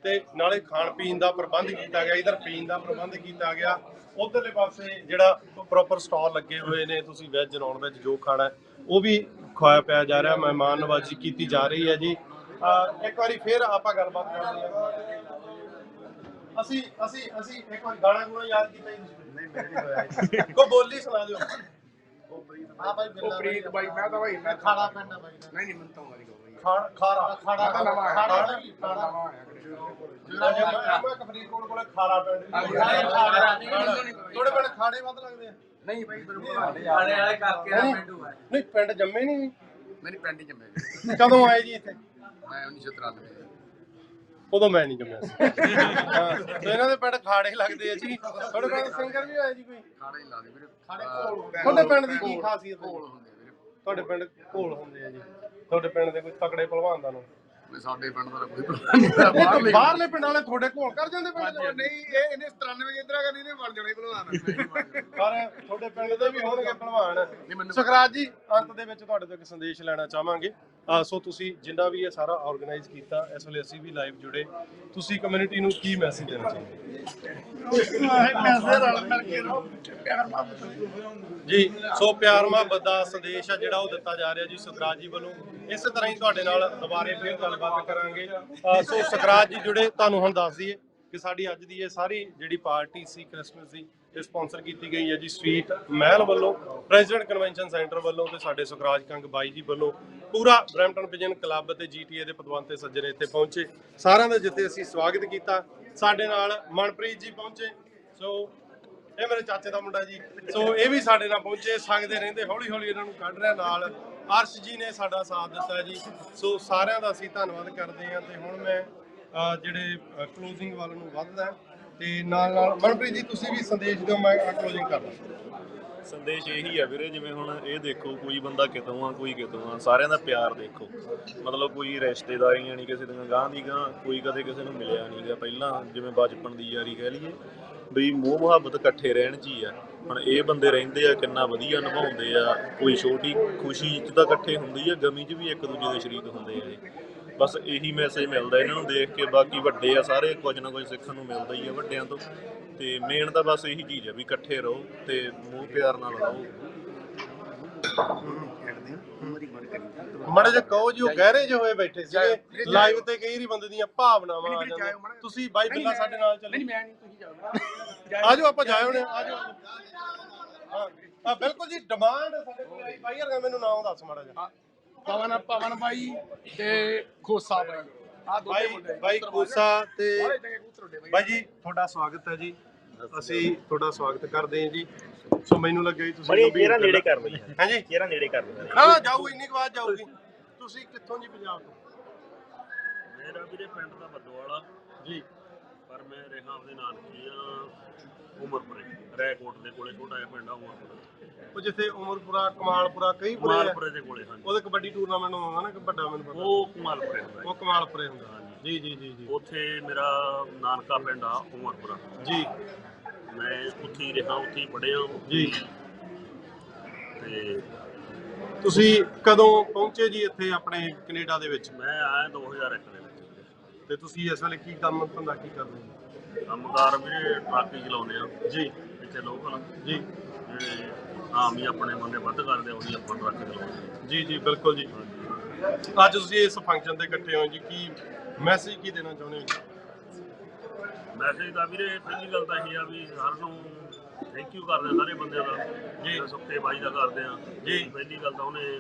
ਤੇ ਨਾਲੇ ਖਾਣ ਪੀਣ ਦਾ ਪ੍ਰਬੰਧ ਕੀਤਾ ਗਿਆ ਇਧਰ ਪੀਣ ਦਾ ਪ੍ਰਬੰਧ ਕੀਤਾ ਗਿਆ। ਉਧਰਲੇ ਪਾਸੇ ਜਿਹੜਾ ਪ੍ਰੋਪਰ ਸਟਾਲ ਲੱਗੇ ਹੋਏ ਨੇ ਤੁਸੀਂ ਵੈਜ ਨੌਨ ਵੈਜ ਜੋ ਖਾਣਾ ਉਹ ਵੀ ਖਵਾਇਆ ਪਿਆ ਜਾ ਰਿਹਾ ਮਹਿਮਾਨ ਨਵਾਜ਼ੀ ਕੀਤੀ ਜਾ ਰਹੀ ਹੈ ਜੀ। ਇੱਕ ਵਾਰੀ ਫੇਰ ਆਪਾਂ ਗੱਲਬਾਤ ਕਰਦੇ ਹਾਂ। ਅਸੀਂ ਅਸੀਂ ਅਸੀਂ ਇੱਕ ਵਾਰ ਗਾਣਾ ਗੁਣਾ ਯਾਦ ਕੀਤਾ ਹੀ ਨਹੀਂ ਨਹੀਂ ਹੋਇਆ ਕੋ ਬੋਲੀ ਸੁਣਾ ਦਿਓ। ਹਾਂ ਭਾਈ ਬਿੱਲਾ ਪ੍ਰੀਤ ਬਾਈ ਮੈਂ ਤਾਂ ਭਾਈ ਮੈਂ ਖਾੜਾ ਪਿੰਡ ਬਾਈ ਨਹੀਂ ਨਹੀਂ ਮੰਤਾਂ ਵਾਲੀ ਖਾੜਾ ਖਾੜਾ ਖਾੜਾ ਖਾੜਾ ਖਾੜਾ ਮੈਂ ਕਫਰੀਦਕੋਟ ਕੋਲੇ ਖਾਰਾ ਪਿੰਡ ਥੋੜੇ ਪਿੰਡ ਖਾੜੇ ਵੱਧ ਲੱਗਦੇ ਆ। ਨਹੀਂ ਭਾਈ ਬਿਲਕੁਲ ਆਲੇ ਵਾਲੇ ਕਰਕੇ ਨਾ ਪਿੰਡੂ ਹੈ ਨਹੀਂ ਪਿੰਡ ਜੰਮੇ ਨਹੀਂ ਮੇਰੀ ਪਿੰਡ ਹੀ ਜੰਮੇ। ਕਦੋਂ ਆਏ ਜੀ ਇੱਥੇ? ਮੈਂ 1993 ਉਦੋਂ ਮੈਂ ਨਹੀਂ ਜੰਮਿਆ ਸੀ। ਹਾਂ ਤੇ ਇਹਨਾਂ ਦੇ ਪਿੰਡ ਖਾੜੇ ਲੱਗਦੇ ਆ ਜੀ। ਤੁਹਾਡੇ ਪਿੰਡ ਸਿੰਗਰ ਵੀ ਹੋਇਆ ਜੀ ਕੋਈ? ਖਾੜਾ ਹੀ ਲਾ ਦੇ ਵੀਰੇ। ਖਾੜੇ ਤੁਹਾਡੇ ਪਿੰਡ ਦੀ ਕੀ ਖਾਸੀਅਤ ਹੈ ਕੋਲ ਹੁੰਦੇ ਵੀਰੇ। ਤੁਹਾਡੇ ਪਿੰਡ ਘੋਲ ਹੁੰਦੇ ਆ ਜੀ। ਤੁਹਾਡੇ ਪਿੰਡ ਦੇ ਕੋਈ ਤਕੜੇ ਪਹਿਲਵਾਨ ਦਾ ਨਾਮ? ਵੀ ਸਾਡੇ ਪਿੰਡ ਦਾ ਕੋਈ ਨਹੀਂ ਬਾਹਰਲੇ ਬਾਹਰਲੇ ਪਿੰਡ ਵਾਲੇ ਤੁਹਾਡੇ ਘੋਲ ਕਰ ਜਾਂਦੇ ਪਿੰਡ ਦੇ ਨਹੀਂ ਇਹ ਇਹਨੇ 93 ਇੰਦਰਾ ਗਾਂਧੀ ਨੇ ਬਣ ਜਾਣੇ ਭਲਵਾਨ। ਪਰ ਤੁਹਾਡੇ ਪਿੰਡ ਦੇ ਵੀ ਹੋਣਗੇ ਪਹਿਲਵਾਨ ਸੁਖਰਾਜ ਜੀ ਅੰਤ ਦੇ ਵਿੱਚ ਤੁਹਾਡੇ ਤੋਂ ਇੱਕ ਸੰਦੇਸ਼ ਲੈਣਾ ਚਾਹਾਂਗੇ। ਸੋ ਤੁਸੀਂ ਜਿੰਨਾ ਵੀ ਇਹ ਸਾਰਾ ਆਰਗੇਨਾਈਜ਼ ਕੀਤਾ, ਇਸ ਵੇਲੇ ਅਸੀਂ ਵੀ ਲਾਈਵ ਜੁੜੇ। ਤੁਸੀਂ ਕਮਿਊਨਿਟੀ ਨੂੰ ਕੀ ਮੈਸੇਜ ਦੇਣਾ ਚਾਹੁੰਦੇ? ਜੀ, ਸੋ ਪਿਆਰ ਮੁਹੱਬਤ ਦਾ ਸੰਦੇਸ਼ ਆ ਜਿਹੜਾ ਉਹ ਦਿੱਤਾ ਜਾ ਰਿਹਾ ਜੀ ਸੁਖਰਾਜ ਜੀ ਵੱਲੋਂ। ਇਸੇ ਤਰ੍ਹਾਂ ਹੀ ਤੁਹਾਡੇ ਨਾਲ ਦੁਬਾਰੇ ਫਿਰ ਗੱਲਬਾਤ ਕਰਾਂਗੇ। ਸੋ ਸਤਰਾਜ ਜੀ ਜੁੜੇ, ਤੁਹਾਨੂੰ ਹੁਣ ਦੱਸ ਦਈਏ ਕਿ ਸਾਡੀ ਅੱਜ ਦੀ ਇਹ ਸਾਰੀ ਜਿਹੜੀ ਪਾਰਟੀ ਸੀ ਕ੍ਰਿਸਮਸ ਦੀ ਇਹ ਸਪਾਂਸਰ ਕੀਤੀ ਗਈ ਹੈ ਜੀ ਸਵੀਟ ਮਹਿਲ ਵੱਲੋਂ, ਪ੍ਰੈਜ਼ੀਡੈਂਟ ਕਨਵੈਨਸ਼ਨ ਸੈਂਟਰ ਵੱਲੋਂ ਤੇ ਸਾਡੇ ਸੁਖਰਾਜ ਕੰਗ ਬਾਈ ਜੀ ਵੱਲੋਂ ਪੂਰਾ ਬ੍ਰੈਂਪਟਨ ਵਿਜਨ ਕਲੱਬ ਤੇ ਜੀਟੀਏ ਦੇ ਪਦਵੰਤੇ ਸੱਜਣ ਇੱਥੇ ਪਹੁੰਚੇ। ਸਾਰਿਆਂ ਦਾ ਜਿੱਥੇ ਅਸੀਂ ਸਵਾਗਤ ਕੀਤਾ, ਸਾਡੇ ਨਾਲ ਮਨਪ੍ਰੀਤ ਜੀ ਪਹੁੰਚੇ। ਸੋ ਇਹ ਮੇਰੇ ਚਾਚੇ ਦਾ ਮੁੰਡਾ ਜੀ। ਸੋ ਇਹ ਵੀ ਸਾਡੇ ਨਾਲ ਪਹੁੰਚੇ, ਸੰਗਦੇ ਰਹਿੰਦੇ ਹੌਲੀ ਹੌਲੀ ਇਹਨਾਂ ਨੂੰ ਕੱਢ ਰਿਹਾ ਨਾਲ। ਅਰਸ਼ ਜੀ ਨੇ ਸਾਡਾ ਸਾਥ ਦਿੱਤਾ ਜੀ। ਸੋ ਸਾਰਿਆਂ ਦਾ ਅਸੀਂ ਧੰਨਵਾਦ ਕਰਦੇ ਹਾਂ ਤੇ ਹੁਣ ਮੈਂ ਜਿਹੜੇ ਕਲੋਜ਼ਿੰਗ ਵੱਲ ਨੂੰ ਵੱਧਦਾ। ਤੇ ਨਾਲ ਨਾਲ ਮਨਪ੍ਰੀਤ ਜੀ, ਤੁਸੀਂ ਵੀ ਸੰਦੇਸ਼ ਦਿਓ, ਮੈਂ ਕਲੋਜ਼ਿੰਗ ਕਰਦਾ। ਸੰਦੇਸ਼ ਇਹੀ ਆ ਵੀਰੇ, ਜਿਵੇਂ ਹੁਣ ਇਹ ਦੇਖੋ, ਕੋਈ ਬੰਦਾ ਕਿਤੋਂ ਆ, ਕੋਈ ਕਿਤੋਂ ਆ, ਸਾਰਿਆਂ ਦਾ ਪਿਆਰ ਦੇਖੋ। ਮਤਲਬ ਕੋਈ ਰਿਸ਼ਤੇਦਾਰੀਆਂ ਨਹੀਂ ਕਿਸੇ ਦੀਆਂ ਗਾਂ ਦੀ ਗਾਂ ਕੋਈ ਕਦੇ ਕਿਸੇ ਨੂੰ ਮਿਲਿਆ ਨਹੀਂਗਾ ਪਹਿਲਾਂ ਜਿਵੇਂ ਬਚਪਨ ਦੀ ਯਾਰੀ ਕਹਿ ਲਈਏ, ਵੀ ਮੋਹ ਮੁਹੱਬਤ ਇਕੱਠੇ ਰਹਿਣ ਚ ਹੀ ਆ। ਹੁਣ ਇਹ ਬੰਦੇ ਰਹਿੰਦੇ ਆ, ਕਿੰਨਾ ਵਧੀਆ ਨਿਭਾਉਂਦੇ ਆ, ਕੋਈ ਛੋਟੀ ਖੁਸ਼ੀ ਚ ਤਾਂ ਇਕੱਠੇ ਹੁੰਦੀ ਆ, ਗਮੀ ਚ ਵੀ ਇੱਕ ਦੂਜੇ ਦੇ ਸ਼ਰੀਕ ਹੁੰਦੇ ਆ ਬਸ ਇਹੀ ਮੈਸੇਜ ਮਿਲਦਾ ਇਹਨਾਂ ਨੂੰ ਦੇਖ ਕੇ ਬਾਕੀ ਵੱਡੇ ਆ ਸਾਰੇ ਕੁਝ ਨਾ ਕੁਝ ਸਿੱਖਣ ਨੂੰ ਮਿਲਦਾ ਹੀ ਆ ਵੱਡਿਆਂ ਤੋਂ। ਤੇ ਮੇਨ ਤਾਂ ਬਸ ਇਹੀ ਚੀਜ਼ ਆ ਵੀ ਇਕੱਠੇ ਰਹੋ ਤੇ ਮੋਹ ਪਿਆਰ ਨਾਲ ਰਹੋ। ਮੜੇ ਜੇ ਕਹੋ ਜੀ ਉਹ ਗਹਿਰੇ ਜਿਹੇ ਹੋਏ ਬੈਠੇ ਸੀਗੇ। ਲਾਈਵ ਤੇ ਕਈ ਵਾਰੀ ਬੰਦੇ ਦੀਆਂ ਭਾਵਨਾਵਾਂ ਆ ਜਾਂਦੀਆਂ। ਤੁਸੀਂ ਬਾਈ ਬਿੱਲਾ ਸਾਡੇ ਨਾਲ ਚੱਲੋ। ਨਹੀਂ ਮੈਂ ਨਹੀਂ ਤੁਸੀਂ ਜਾਓ ਆਜੋ ਆਪਾਂ ਜਾਏ ਹੋਣੇ ਆਜੋ ਹਾਂ ਆ ਬਿਲਕੁਲ ਜੀ ਡਿਮਾਂਡ ਸਾਡੇ ਕੋਲ ਆਈ। ਬਾਈ ਯਾਰ ਮੈਨੂੰ ਨਾਮ ਦੱਸ ਮਾੜਾ ਜਿਹਾ। ਪਵਨ ਪਵਨ ਬਾਈ ਤੇ ਖੋਸਾ ਬਾਈ। ਆ ਬਾਈ ਬਾਈ ਕੋਸਾ ਤੇ ਬਾਈ। ਜੀ ਤੁਹਾਡਾ ਸਵਾਗਤ ਹੈ ਜੀ। ਅਸੀਂ ਤੁਹਾਡਾ ਸਵਾਗਤ ਕਰਦੇ ਹਾਂ ਜੀ। ਸੋ ਮੈਨੂੰ ਲੱਗਾ ਜੀ ਤੁਸੀਂ ਬੜੀ ਗੰਭੀਰ ਚਿਹਰਾ ਨੇੜੇ ਕਰ ਲਈ ਹਾਂਜੀ ਚਿਹਰਾ ਨੇੜੇ ਕਰ ਲਈ ਨਾ ਜਾਊ ਇੰਨੀ ਕੁ ਆਵਾਜ਼ ਜਾਊਗੀ। ਤੁਸੀਂ ਕਿੱਥੋਂ ਜੀ ਪੰਜਾਬ ਤੋਂ? ਮੇਰਾ ਵੀਰੇ ਪਿੰਡ ਦਾ ਬੱਦੋਵਾਲਾ। ਜੀ। ਪਰ ਮੈਂ ਰਿਹਾ ਆਪਦੇ ਨਾਨਕੀ ਆ ਉਮਰਪੁਰੇ ਰੈਕੋਟ ਦੇ ਕੋਲੇ ਛੋਟਾ ਜਿਹਾ ਪਿੰਡ ਆ ਉਮਰਪੁਰਾ। ਉਹ ਜਿੱਥੇ ਉਮਰਪੁਰਾ ਕਮਾਲਪੁਰਾ ਕਈ ਪੁਰੇ ਆ। ਕਮਾਲਪੁਰੇ ਦੇ ਕੋਲੇ ਹਾਂਜੀ। ਉਹਦੇ ਕਬੱਡੀ ਟੂਰਨਾਮੈਂਟ ਹੁੰਦਾ ਨਾ ਕਿ ਵੱਡਾ ਮੈਨੂੰ ਪਤਾ। ਉਹ ਕਮਾਲਪੁਰੇ ਹੁੰਦਾ ਉਹ ਕਮਾਲਪੁਰੇ ਹੁੰਦਾ। ਜੀ ਜੀ ਜੀ ਜੀ। ਉੱਥੇ ਮੇਰਾ ਨਾਨਕਾ ਪਿੰਡ ਆ ਉਮਰਪੁਰਾ। ਜੀ। ਮੈਂ ਉੱਥੇ ਹੀ ਰਿਹਾ ਉੱਥੇ ਹੀ ਪੜਿਆ ਜੀ। ਤੇ ਤੁਸੀਂ ਕਦੋਂ ਪਹੁੰਚੇ ਜੀ ਇੱਥੇ ਆਪਣੇ ਕੈਨੇਡਾ ਦੇ ਵਿੱਚ? ਮੈਂ ਆਇਆ 2001 ਦੇ। ਤੇ ਤੁਸੀਂ ਇਸ ਵੇਲੇ ਕੀ ਕੰਮ ਧੰਦਾ ਕੀ ਕਰਦੇ ਹੋ? ਕੰਮਕਾਰ ਵੀਰੇ ਟਰੱਕ ਹੀ ਚਲਾਉਂਦੇ ਆ। ਜੀ। ਇੱਥੇ ਲੋਕਲ ਜੀ। ਜਿਹੜੇ ਆਮ ਹੀ ਆਪਣੇ ਬੰਦੇ ਵੱਧ ਕਰਦੇ ਉਹੀ ਆਪਾਂ ਟਰੱਕ ਚਲਾਉਂਦੇ ਜੀ ਜੀ ਬਿਲਕੁਲ ਜੀ। ਅੱਜ ਤੁਸੀਂ ਇਸ ਫੰਕਸ਼ਨ ਤੇ ਇਕੱਠੇ ਹੋ ਜੀ ਕੀ ਮੈਸੇਜ ਕੀ ਦੇਣਾ ਚਾਹੁੰਦੇ ਹੋ ਮੈਸੇਜ ਤਾਂ ਵੀਰੇ ਪਹਿਲੀ ਗੱਲ ਤਾਂ ਇਹ ਆ ਵੀ ਹਰ ਨੂੰ ਥੈਂਕ ਯੂ ਕਰਦੇ ਸਾਰੇ ਬੰਦਿਆਂ ਦਾ। ਜੀ। ਸੁੱਕੇ ਬਾਈ ਦਾ ਕਰਦੇ ਆ। ਜੀ। ਪਹਿਲੀ ਗੱਲ ਤਾਂ ਉਹਨੇ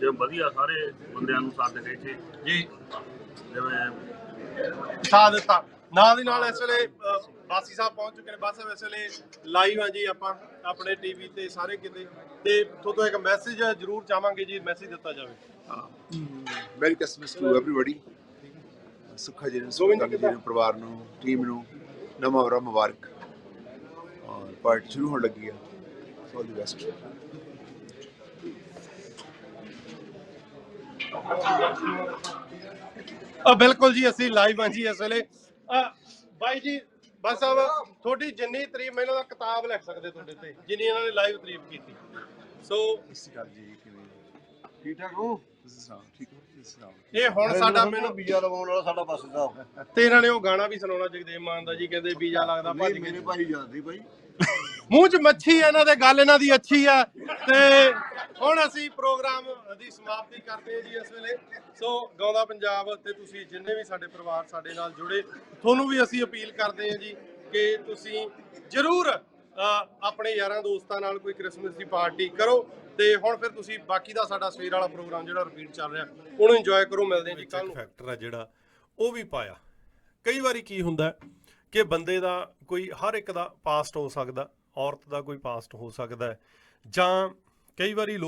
ਜਿਵੇਂ ਵਧੀਆ ਸਾਰੇ ਬੰਦਿਆਂ ਨੂੰ ਸਾਥ ਦੇ ਕੇ ਜੀ ਜਿਵੇਂ ਸਾਥ ਦਿੱਤਾ। ਨਾਲ ਦੀ ਨਾਲ ਇਸ ਵੇਲੇ ਬਾਸੀ ਸਾਹਿਬ ਪਹੁੰਚ ਚੁੱਕੇ ਨੇ। ਬਸ ਇਸ ਵੇਲੇ ਲਾਈਵ ਆ ਜੀ ਆਪਾਂ ਆਪਣੇ ਟੀਵੀ ਤੇ ਸਾਰੇ ਕਿਤੇ। ਤੇ ਤੁਹਾਨੂੰ ਇੱਕ ਮੈਸੇਜ ਜ਼ਰੂਰ ਚਾਹਾਂਗੇ ਜੀ ਮੈਸੇਜ ਦਿੱਤਾ ਜਾਵੇ। Merry Christmas to everybody Sukha ji ਨੂੰ ਸੁੱਖਾ ਜੀ ਨੂੰ ਪਰਿਵਾਰ ਨੂੰ ਟੀਮ ਨੂੰ ਨਵਾਂ ਵਰਾ ਮੁਬਾਰਕ। ਔਰ ਪਾਰਟੀ ਸ਼ੁਰੂ ਹੋਣ ਲੱਗੀ ਹੈ ਆਲ ਦੀ ਬੈਸਟ ਆ ਬਿਲਕੁਲ ਜੀ ਅਸੀਂ ਲਾਈਵ ਹਾਂ ਜੀ ਇਸ ਵੇਲੇ। ਆ ਬਾਈ ਜੀ ਬਸ ਸਾਹਿਬ ਤੁਹਾਡੀ ਜਿੰਨੀ ਤਾਰੀਫ ਮੈਨੂੰ ਦਾ ਕਿਤਾਬ ਲਿਖ ਸਕਦੇ ਤੁਹਾਡੇ ਤੇ ਜਿੰਨੀ ਇਹਨਾਂ ਨੇ ਲਾਈਵ ਤਾਰੀਫ ਕੀਤੀ। ਸੋ ਸਤਿ ਗੱਲ ਜੀ ਕਿਵੇਂ ਠੀਕ ਠਾਕ ਹੋ? ਤੁਸੀਂ ਸੁਣਾਓ ਠੀਕ ਹੋ ਤੁਸੀਂ ਸੁਣਾਓ ਇਹ ਹੁਣ ਸਾਡਾ ਮੈਨੂੰ ਵੀਜ਼ਾ ਲਵਾਉਣ ਵਾਲਾ ਸਾਡਾ ਬਸ ਦਾ। ਤੇ ਇਹਨਾਂ ਨੇ ਉਹ ਗਾਣਾ ਵੀ ਸੁਣਾਉਣਾ ਜਗਦੇਵ ਮਾਨ ਦਾ ਜੀ ਕਹਿੰਦੇ ਵੀਜ਼ਾ ਲੱਗਦਾ ਭੱਜ ਮੇਰੇ ਭਾਈ ਜਾਂਦੀ ਭਾਈ ਮੂੰਹ 'ਚ ਮੱਛੀ ਇਹਨਾਂ ਦੇ ਗੱਲ ਇਹਨਾਂ ਦੀ ਅੱਛੀ ਆ। ਤੇ ਹੁਣ ਅਸੀਂ ਪ੍ਰੋਗਰਾਮ ਦੀ ਸਮਾਪਤੀ ਕਰਦੇ ਹਾਂ ਜੀ ਇਸ ਵੇਲੇ। ਸੋ ਗਾਉਂਦਾ ਪੰਜਾਬ ਤੇ ਤੁਸੀਂ ਜਿੰਨੇ ਵੀ ਸਾਡੇ ਪਰਿਵਾਰ ਸਾਡੇ ਨਾਲ ਜੁੜੇ ਤੁਹਾਨੂੰ ਵੀ ਅਸੀਂ ਅਪੀਲ ਕਰਦੇ ਹਾਂ ਜੀ ਕਿ ਤੁਸੀਂ ਜ਼ਰੂਰ ਆਪਣੇ ਯਾਰਾਂ ਦੋਸਤਾਂ ਨਾਲ ਕੋਈ ਕ੍ਰਿਸਮਸ ਦੀ ਪਾਰਟੀ ਕਰੋ ਤੇ ਹੁਣ ਫਿਰ ਤੁਸੀਂ ਬਾਕੀ ਦਾ ਸਾਡਾ ਸਵੇਰ ਵਾਲਾ ਪ੍ਰੋਗਰਾਮ ਜਿਹੜਾ ਰਿਪੀਟ ਚੱਲ ਰਿਹਾ ਉਹਨੂੰ ਇੰਜੋਏ ਕਰੋ ਮਿਲਦੇ ਹਾਂ ਜੀ ਕੱਲ ਨੂੰ। ਫੈਕਟਰ ਆ ਜਿਹੜਾ ਉਹ ਵੀ ਪਾਇਆ। ਕਈ ਵਾਰੀ ਕੀ ਹੁੰਦਾ ਕਿ ਬੰਦੇ ਦਾ ਕੋਈ ਹਰ ਇੱਕ ਦਾ ਪਾਸਟ ਹੋ ਸਕਦਾ। ਔਰਤ ਦਾ ਕੋਈ ਪਾਸਟ ਹੋ ਸਕਦਾ ਹੈ। ਜਾਂ ਕਈ ਵਾਰੀ